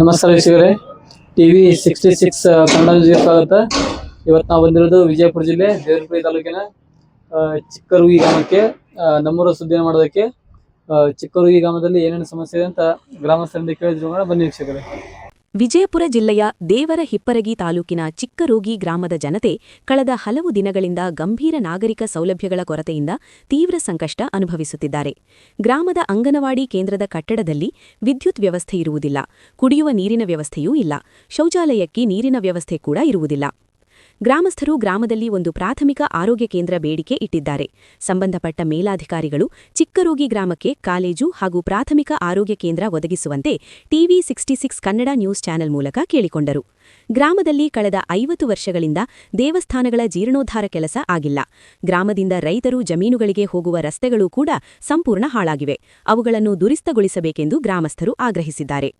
ನಮಸ್ಕಾರ ವೀಕ್ಷಕರೇ. T V sixty six Kannada ಸ್ವಾಗತ ಇವತ್ತು ನಾವು ಬಂದಿರೋದು ವಿಜಯಪುರ ಜಿಲ್ಲೆ ದೇವರಪುರಿ ತಾಲೂಕಿನ ಚಿಕ್ಕರುಗಿ ಗ್ರಾಮಕ್ಕೆ ನಮ್ಮೂರ ಸುದ್ದಿ ಮಾಡೋದಕ್ಕೆ. ಚಿಕ್ಕರುಗಿ ಗ್ರಾಮದಲ್ಲಿ ಏನೇನು ಸಮಸ್ಯೆ ಇದೆ ಅಂತ ಗ್ರಾಮಸ್ಥರಿಂದ ಕೇಳಿದ್ರು ಬನ್ನಿ ವೀಕ್ಷಕರೇ. ವಿಜಯಪುರ ಜಿಲ್ಲೆಯ ದೇವರ ಹಿಪ್ಪರಗಿ ತಾಲೂಕಿನ ಚಿಕ್ಕರೋಗಿ ಗ್ರಾಮದ ಜನತೆ ಕಳೆದ ಹಲವು ದಿನಗಳಿಂದ ಗಂಭೀರ ನಾಗರಿಕ ಸೌಲಭ್ಯಗಳ ಕೊರತೆಯಿಂದ ತೀವ್ರ ಸಂಕಷ್ಟ ಅನುಭವಿಸುತ್ತಿದ್ದಾರೆ. ಗ್ರಾಮದ ಅಂಗನವಾಡಿ ಕೇಂದ್ರದ ಕಟ್ಟಡದಲ್ಲಿ ವಿದ್ಯುತ್ ವ್ಯವಸ್ಥೆ ಇರುವುದಿಲ್ಲ. ಕುಡಿಯುವ ನೀರಿನ ವ್ಯವಸ್ಥೆಯೂ ಇಲ್ಲ. ಶೌಚಾಲಯಕ್ಕೆ ನೀರಿನ ವ್ಯವಸ್ಥೆ ಕೂಡ ಇರುವುದಿಲ್ಲ. ಗ್ರಾಮಸ್ಥರು ಗ್ರಾಮದಲ್ಲಿ ಒಂದು ಪ್ರಾಥಮಿಕ ಆರೋಗ್ಯ ಕೇಂದ್ರ ಬೇಡಿಕೆ ಇಟ್ಟಿದ್ದಾರೆ. ಸಂಬಂಧಪಟ್ಟ ಮೇಲಾಧಿಕಾರಿಗಳು ಚಿಕ್ಕರೋಗಿ ಗ್ರಾಮಕ್ಕೆ ಕಾಲೇಜು ಹಾಗೂ ಪ್ರಾಥಮಿಕ ಆರೋಗ್ಯ ಕೇಂದ್ರ ಒದಗಿಸುವಂತೆ TV sixty six Kannada news channel ಮೂಲಕ ಕೇಳಿಕೊಂಡರು. ಗ್ರಾಮದಲ್ಲಿ ಕಳೆದ ಐವತ್ತು ವರ್ಷಗಳಿಂದ ದೇವಸ್ಥಾನಗಳ ಜೀರ್ಣೋದ್ಧಾರ ಕೆಲಸ ಆಗಿಲ್ಲ. ಗ್ರಾಮದಿಂದ ರೈತರು ಜಮೀನುಗಳಿಗೆ ಹೋಗುವ ರಸ್ತೆಗಳು ಕೂಡ ಸಂಪೂರ್ಣ ಹಾಳಾಗಿವೆ. ಅವುಗಳನ್ನು ದುರಿಸ್ತಗೊಳಿಸಬೇಕೆಂದು ಗ್ರಾಮಸ್ಥರು ಆಗ್ರಹಿಸಿದ್ದಾರೆ.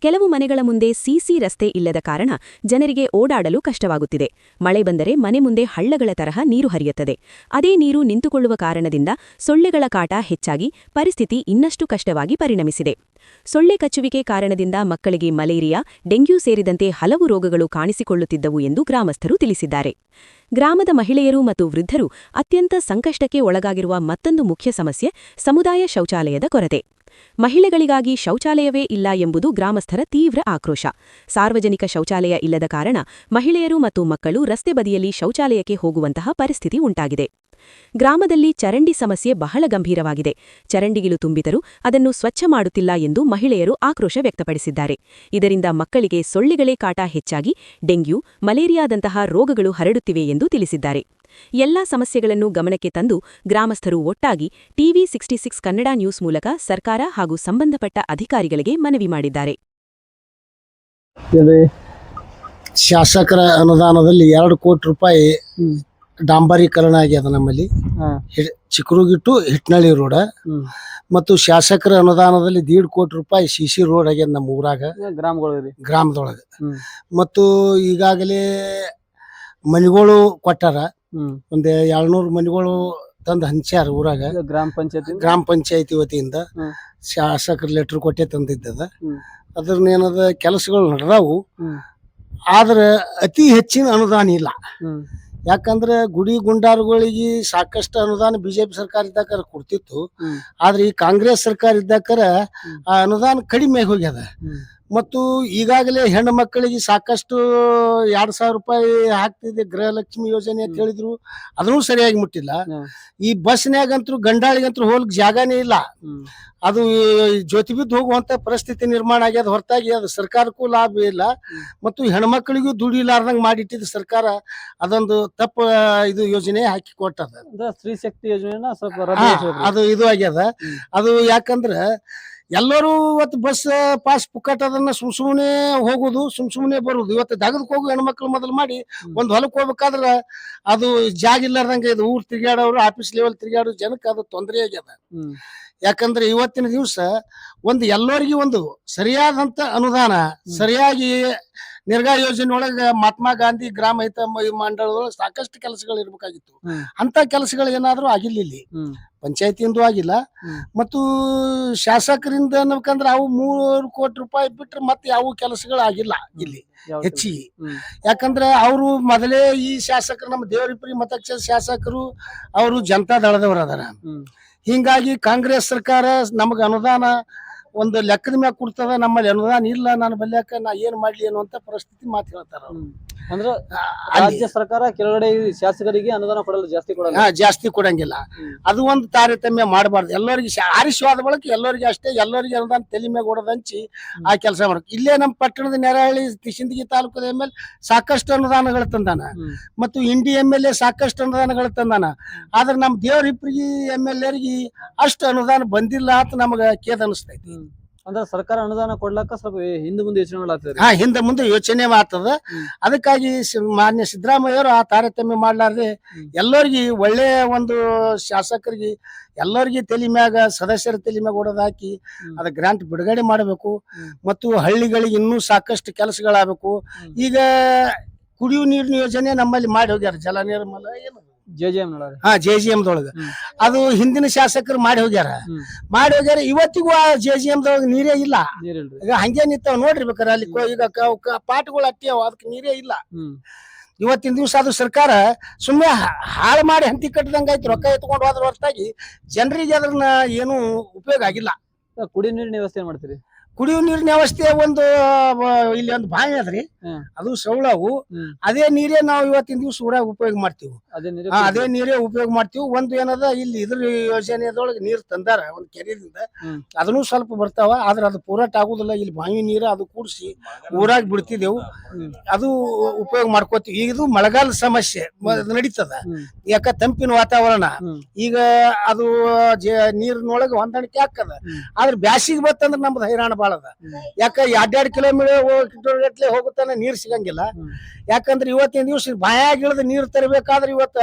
ಕೆಲವು ಮನೆಗಳ ಮುಂದೆ ಸಿಸಿ ರಸ್ತೆ ಇಲ್ಲದ ಕಾರಣ ಜನರಿಗೆ ಓಡಾಡಲು ಕಷ್ಟವಾಗುತ್ತಿದೆ. ಮಳೆ ಬಂದರೆ ಮನೆ ಮುಂದೆ ಹಳ್ಳಗಳ ತರಹ ನೀರು ಹರಿಯುತ್ತದೆ. ಅದೇ ನೀರು ನಿಂತುಕೊಳ್ಳುವ ಕಾರಣದಿಂದ ಸೊಳ್ಳೆಗಳ ಕಾಟ ಹೆಚ್ಚಾಗಿ ಪರಿಸ್ಥಿತಿ ಇನ್ನಷ್ಟು ಕಷ್ಟವಾಗಿ ಪರಿಣಮಿಸಿದೆ. ಸೊಳ್ಳೆ ಕಚ್ಚುವಿಕೆ ಕಾರಣದಿಂದ ಮಕ್ಕಳಿಗೆ ಮಲೇರಿಯಾ, ಡೆಂಗ್ಯೂ ಸೇರಿದಂತೆ ಹಲವು ರೋಗಗಳು ಕಾಣಿಸಿಕೊಳ್ಳುತ್ತಿದ್ದವು ಎಂದು ಗ್ರಾಮಸ್ಥರು ತಿಳಿಸಿದ್ದಾರೆ. ಗ್ರಾಮದ ಮಹಿಳೆಯರು ಮತ್ತು ವೃದ್ಧರು ಅತ್ಯಂತ ಸಂಕಷ್ಟಕ್ಕೆ ಒಳಗಾಗಿರುವ ಮತ್ತೊಂದು ಮುಖ್ಯ ಸಮಸ್ಯೆ ಸಮುದಾಯ ಶೌಚಾಲಯದ ಕೊರತೆ. ಮಹಿಳೆಗಳಿಗಾಗಿ ಶೌಚಾಲಯವೇ ಇಲ್ಲ ಎಂಬುದು ಗ್ರಾಮಸ್ಥರ ತೀವ್ರ ಆಕ್ರೋಶ. ಸಾರ್ವಜನಿಕ ಶೌಚಾಲಯ ಇಲ್ಲದ ಕಾರಣ ಮಹಿಳೆಯರು ಮತ್ತು ಮಕ್ಕಳು ರಸ್ತೆ ಬದಿಯಲ್ಲಿ ಶೌಚಾಲಯಕ್ಕೆ ಹೋಗುವಂತಹ ಪರಿಸ್ಥಿತಿ ಉಂಟಾಗಿದೆ. ಗ್ರಾಮದಲ್ಲಿ ಚರಂಡಿ ಸಮಸ್ಯೆ ಬಹಳ ಗಂಭೀರವಾಗಿದೆ. ಚರಂಡಿಗಿಲು ತುಂಬಿದರೂ ಅದನ್ನು ಸ್ವಚ್ಛ ಮಾಡುತ್ತಿಲ್ಲ ಎಂದು ಮಹಿಳೆಯರು ಆಕ್ರೋಶ ವ್ಯಕ್ತಪಡಿಸಿದ್ದಾರೆ. ಇದರಿಂದ ಮಕ್ಕಳಿಗೆ ಸೊಳ್ಳೆಗಳೇ ಕಾಟ ಹೆಚ್ಚಾಗಿ, ಡೆಂಗ್ಯೂ, ಮಲೇರಿಯಾದಂತಹ ರೋಗಗಳು ಹರಡುತ್ತಿವೆ ಎಂದು ತಿಳಿಸಿದ್ದಾರೆ. ಎಲ್ಲಾ ಸಮಸ್ಯೆಗಳನ್ನು ಗಮನಕ್ಕೆ ತಂದು ಗ್ರಾಮಸ್ಥರು ಒಟ್ಟಾಗಿ TV sixty six Kannada news ಮೂಲಕ ಸರ್ಕಾರ ಹಾಗೂ ಸಂಬಂಧಪಟ್ಟ ಅಧಿಕಾರಿಗಳಿಗೆ ಮನವಿ ಮಾಡಿದ್ದಾರೆ. ಶಾಸಕರ ಅನುದಾನದಲ್ಲಿ ಎರಡು ಕೋಟಿ ರೂಪಾಯಿ ಡಾಂಬರೀಕರಣ ಆಗ್ಯದ ನಮ್ಮಲ್ಲಿ. ಚಿಕ್ಕರುಗಿಟ್ಟು ಹಿಟ್ನಳ್ಳಿ ರೋಡ್. ಹ್ಮ್. ಮತ್ತು ಶಾಸಕರ ಅನುದಾನದಲ್ಲಿ ದೀಡ್ ಕೋಟಿ ರೂಪಾಯಿ ಸಿ ಸಿ ರೋಡ್ ಆಗ್ಯದ ನಮ್ಮ ಊರಾಗ. ಗ್ರಾಮದೊಳಗೆ. ಮತ್ತು ಈಗಾಗಲೇ ಮನೆಗಳು ಕೊಟ್ಟಾರ. ಒಂದು ಏಳ್ನೂರು ಮನೆಗಳು ತಂದು ಹಂಚ್ಯಾರ ಊರಾಗ. ಗ್ರಾಮ ಪಂಚಾಯತಿ ಗ್ರಾಮ ಪಂಚಾಯತಿ ವತಿಯಿಂದ. ಶಾಸಕರ ಲೆಟರ್ ಕೊಟ್ಟೆ ತಂದಿದ್ದದ. ಅದ್ರನ್ನ ಅದ್ರನ್ನೇನದ ಕೆಲಸಗಳು ನಡೆದಾವು. ಆದ್ರೆ ಅತಿ ಹೆಚ್ಚಿನ ಅನುದಾನ ಇಲ್ಲ. ಯಾಕಂದ್ರೆ ಗುಡಿ ಗುಂಡಾರುಗಳಿಗೆ ಸಾಕಷ್ಟು ಅನುದಾನ ಬಿಜೆಪಿ ಸರ್ಕಾರ ಇದ್ದಾಕರ ಕೊಡ್ತಿತ್ತು. ಆದ್ರೆ ಈ ಕಾಂಗ್ರೆಸ್ ಸರ್ಕಾರ ಇದ್ದಾಕರ ಆ ಅನುದಾನ ಕಡಿಮೆ ಹೋಗ್ಯದ. ಮತ್ತು ಈಗಾಗಲೇ ಹೆಣ್ಣು ಮಕ್ಕಳಿಗೆ ಸಾಕಷ್ಟು ಎರಡ್ ಸಾವಿರ ರೂಪಾಯಿ ಹಾಕ್ತಿದೆ ಗೃಹಲಕ್ಷ್ಮಿ ಯೋಜನೆ ಅಂತ ಹೇಳಿದ್ರು. ಅದನ್ನು ಸರಿಯಾಗಿ ಮುಟ್ಟಿಲ್ಲ. ಈ ಬಸ್ನ್ಯಾಗಂತೂ ಗಂಡಾಳಿಗಂತೂ ಹೋಗ್ಲಿಕ್ ಜಾಗನೇ ಇಲ್ಲ. ಅದು ಜ್ಯೋತಿ ಬಿದ್ದು ಹೋಗುವಂತ ಪರಿಸ್ಥಿತಿ ನಿರ್ಮಾಣ ಆಗ್ಯದ ಹೊರತಾಗಿ ಅದು ಸರ್ಕಾರಕ್ಕೂ ಲಾಭ ಇಲ್ಲ. ಮತ್ತು ಹೆಣ್ಮಕ್ಳಿಗೂ ದುಡಿಲಾರ್ದಂಗ್ ಮಾಡಿಟ್ಟಿದ್ದು ಸರ್ಕಾರ ಅದೊಂದು ತಪ್ಪು ಇದು ಯೋಜನೆ ಹಾಕಿ ಕೊಟ್ಟದ. ಸ್ತ್ರೀ ಶಕ್ತಿ ಯೋಜನೆ ಅದು ಇದು ಆಗ್ಯದ. ಅದು ಯಾಕಂದ್ರ ಎಲ್ಲರೂ ಇವತ್ತು ಬಸ್ ಪಾಸ್ ಪುಕ್ಕಟ್ ಅದನ್ನ ಸುಮ್ ಸುಮ್ನೆ ಹೋಗುದು ಸುಮ್ ಸುಮ್ಮನೆ ಬರುದು. ಇವತ್ತು ದಗದಕ್ ಹೋಗು ಹೆಣ್ಮಕ್ಳು ಮೊದಲು ಮಾಡಿ ಒಂದು ಹೊಲಕ್ಕೆ ಹೊಲಕ್ ಹೋಗ್ಬೇಕಾದ್ರ ಅದು ಜಾಗ ಇಲ್ಲಾರ್ದಂಗೆ ಇದು ಊರ್ ತಿರ್ಗಾಡೋರು ಆಫೀಸ್ ಲೆವೆಲ್ ತಿರ್ಗಾಡೋ ಜನಕ್ಕೆ ಅದು ತೊಂದರೆ ಆಗ್ಯದ. ಯಾಕಂದ್ರೆ ಇವತ್ತಿನ ದಿವಸ ಒಂದು ಎಲ್ಲರಿಗೂ ಒಂದು ಸರಿಯಾದಂತ ಅನುದಾನ ಸರಿಯಾಗಿ ನಿರ್ಗಾ ಯೋಜನೆ ಒಳಗ ಮಹಾತ್ಮ ಗಾಂಧಿ ಗ್ರಾಮ ಹಿತ ಮಂಡಳದೊಳಗೆ ಸಾಕಷ್ಟು ಕೆಲಸಗಳು ಇರ್ಬೇಕಾಗಿತ್ತು. ಅಂತ ಕೆಲಸಗಳು ಏನಾದ್ರೂ ಆಗಿಲ್ಲ ಇಲ್ಲಿ ಪಂಚಾಯತಿಯಿಂದ ಆಗಿಲ್ಲ. ಮತ್ತು ಶಾಸಕರಿಂದ ಅನ್ಬೇಕಂದ್ರೆ ಅವು ಮೂರು ಕೋಟಿ ರೂಪಾಯಿ ಬಿಟ್ರೆ ಮತ್ತೆ ಯಾವ ಕೆಲಸಗಳು ಆಗಿಲ್ಲ ಇಲ್ಲಿ. ಹೆಚ್ಚಿ ಹೆಚ್ಚಿಗೆ. ಯಾಕಂದ್ರೆ ಅವರು ಮೊದಲೇ ಈ ಶಾಸಕರು ನಮ್ಮ ದೇವರಿಪುರಿ ಮತಕ್ಷೇತ್ರ ಶಾಸಕರು ಅವರು ಜನತಾ ದಳದವರು ಅದಾರ ಹಿಂಗಾಗಿ ಕಾಂಗ್ರೆಸ್ ಸರ್ಕಾರ ನಮಗ ಅನುದಾನ ಒಂದು ಲೆಕ್ಕದ ಮ್ಯಾಗ ಕೊಡ್ತದ, ನಮ್ಮಲ್ಲಿ ಅನುದಾನ ಇಲ್ಲ ನಾನು ಬಲ್ಯಾಕ ನಾ ಏನ್ ಮಾಡ್ಲಿ ಅನ್ನುವಂತ ಪರಿಸ್ಥಿತಿ ಮಾತು ಹೇಳ್ತಾರ. ಅಂದ್ರೆ ರಾಜ್ಯ ಸರ್ಕಾರ ಕೆಳಗಡೆ ಶಾಸಕರಿಗೆ ಅನುದಾನ ಕೊಡಲು ಜಾಸ್ತಿ ಕೊಡಲ್ಲ? ಜಾಸ್ತಿ ಕೊಡಂಗಿಲ್ಲ. ಅದು ಒಂದು ತಾರತಮ್ಯ ಮಾಡಬಾರ್ದು. ಎಲ್ಲರಿಗೆ ಆರಿಸುವಾದ ಬಳಕ ಎಲ್ಲರಿಗೆ ಅಷ್ಟೇ ಎಲ್ಲರಿಗೆ ಅನುದಾನ ತಲೆ ಮೇಲೆ ಆ ಕೆಲಸ ಮಾಡ್ಬೇಕು. ಇಲ್ಲೇ ನಮ್ಮ ಪಟ್ಟಣದ ನೆರಹಳ್ಳಿ ಕಿಶಿಂದಗಿ ತಾಲೂಕದ ಎಂ ಎಲ್ ಸಾಕಷ್ಟು ಅನುದಾನಗಳು ತಂದಾನ. ಮತ್ತು ಇಂಡಿ ಎಂ ಎಲ್ ಎ ಸಾಕಷ್ಟು ಅನುದಾನಗಳು ತಂದಾನ. ಆದ್ರೆ ನಮ್ಮ ದೇವ್ರ ಹಿಪ್ರಿಗೆ ಎಂ ಎಲ್ ಎರಿಗೆ ಅಷ್ಟು ಅನುದಾನ ಬಂದಿಲ್ಲ ಅಂತ ನಮಗೆ ಖೇದ ಅನಿಸ್ತೈತಿ. ಅಂದ್ರೆ ಸರ್ಕಾರ ಅನುದಾನ ಕೊಡ್ಲಕ್ಕ ಸ್ವಲ್ಪ ಹಿಂದೆ ಮುಂದೆ ಯೋಚನೆ ಮಾಡ್ಲಾಗ್ತದೆ ಹಾ ಹಿಂದೆ ಮುಂದೆ ಯೋಚನೆ ಆಗ್ತದ. ಅದಕ್ಕಾಗಿ ಮಾನ್ಯ ಸಿದ್ದರಾಮಯ್ಯವರು ಆ ತಾರತಮ್ಯ ಮಾಡ್ಲಾರ್ದೆ. ಎಲ್ಲರಿಗೆ ಒಳ್ಳೆ ಒಂದು ಶಾಸಕರಿಗೆ ಎಲ್ಲರಿಗೆ ತಲೆ ಮ್ಯಾಗ ಸದಸ್ಯರ ತಲೆ ಮ್ಯಾಗ ಹೊಡೆದ್ ಹಾಕಿ ಅದ ಗ್ರಾಂಟ್ ಬಿಡುಗಡೆ ಮಾಡಬೇಕು. ಮತ್ತು ಹಳ್ಳಿಗಳಿಗೆ ಇನ್ನೂ ಸಾಕಷ್ಟು ಕೆಲಸಗಳಾಗಬೇಕು. ಈಗ ಕುಡಿಯುವ ನೀರಿನ ಯೋಜನೆ ನಮ್ಮಲ್ಲಿ ಮಾಡಿ ಹೋಗ್ಯಾರ. ಜಲ ನಿರ್ಮಲ ಏನು? ಜೆ ಜಿ ಎಂ ಹಾ ಜೆ ಜಿ ದೊಳಗ. ಅದು ಹಿಂದಿನ ಶಾಸಕರು ಮಾಡಿ ಹೋಗ್ಯಾರ. ಮಾಡಿ ಹೋಗ್ಯಾರ ಇವತ್ತಿಗೂ ಆ ಜೆ ಜಿ ದೊಳಗ ನೀರೇ ಇಲ್ಲ. ಈಗ ಹಂಗೆ ನಿಂತಾವ ನೋಡ್ರಿ ಬೇಕಾರೆ ಅಲ್ಲಿ ಈಗ ಪಾಟ್ಗಳು ಅಟ್ಟಿಯಾವ ಅದಕ್ಕೆ ನೀರೇ ಇಲ್ಲ. ಇವತ್ತಿನ ದಿವಸ ಅದು ಸರ್ಕಾರ ಸುಮ್ಮನೆ ಹಾಳು ಮಾಡಿ ಹಂತಿ ಕಟ್ಟದಂಗ ಆಯ್ತು ರೊಕ್ಕ ಎತ್ಕೊಂಡು ಹೋದ್ರ ಹೊರತಾಗಿ ಜನರಿಗೆ ಅದನ್ನ ಏನು ಉಪಯೋಗ ಆಗಿಲ್ಲ. ಕುಡಿ ನೀರಿನ ವ್ಯವಸ್ಥೆ ಏನ್ ಮಾಡ್ತೀರಿ? ಕುಡಿಯುವ ನೀರಿನ ವ್ಯವಸ್ಥೆ ಒಂದು ಇಲ್ಲಿ ಒಂದು ಬಾವಿ ಅದ್ರಿ ಹ್ಮ್. ಅದು ಸೌಳವು ಹ್ಮ್. ಅದೇ ನೀರೇ ನಾವು ಇವತ್ತಿನ ದಿವಸ ಊರಾಗ ಉಪಯೋಗ ಮಾಡ್ತೀವಿ ಅದೇ ನೀರು ಆ, ಅದೇ ನೀರೇ ಉಪಯೋಗ ಮಾಡ್ತೀವಿ ಒಂದು ಏನದ ಇಲ್ಲಿ ಇದ್ರ ಯೋಜನೆದೊಳಗೆ ನೀರ್ ತಂದಾರ ಒಂದು ಕೆರೆದಿಂದ ಹ್ಮ್. ಅದನ್ನು ಸ್ವಲ್ಪ ಬರ್ತಾವ ಆದ್ರ ಅದು ಪೂರಾಟ ಆಗುದಿಲ್ಲ ಇಲ್ಲಿ ಬಾವಿ ನೀರು ಅದು ಕೂಡಿಸಿ ಊರಾಗ ಬಿಡ್ತಿದ್ದೆವು ಹ್ಮ್. ಅದು ಉಪಯೋಗ ಮಾಡ್ಕೋತೀವಿ ಈಗ ಇದು ಮಳೆಗಾಲದ ಸಮಸ್ಯೆ ಮ- ನಡೀತದ ಹ್ಮ್. ಯಾಕ ತಂಪಿನ ವಾತಾವರಣ ಹ್ಮ್. ಈಗ ಅದು ಜ- ನೀರಿನೊಳಗೆ ಹೊಂದಾಣಿಕೆ ಹಾಕದ ಹ್ಮ್. ಆದ್ರೆ ಬ್ಯಾಸಿಗೆ ಬತ್ತಂದ್ರೆ ನಮ್ದು ಹೈರಾಣ ಬಾಳದ. ಅದ ಯಾಕ ಎರಡೆರಡು ಕಿಲೋಮೀಟರ್ ಗಟ್ಲೆ ಹೋಗುತ್ತಾನ ನೀರ್ ಸಿಗಂಗಿಲ್ಲ. ಯಾಕಂದ್ರೆ ಇವತ್ತಿನ ದಿವಸ ಬಾಯಾಗಿ ಇಳಿದ ನೀರ್ ತರಬೇಕಾದ್ರೆ ಇವತ್ತ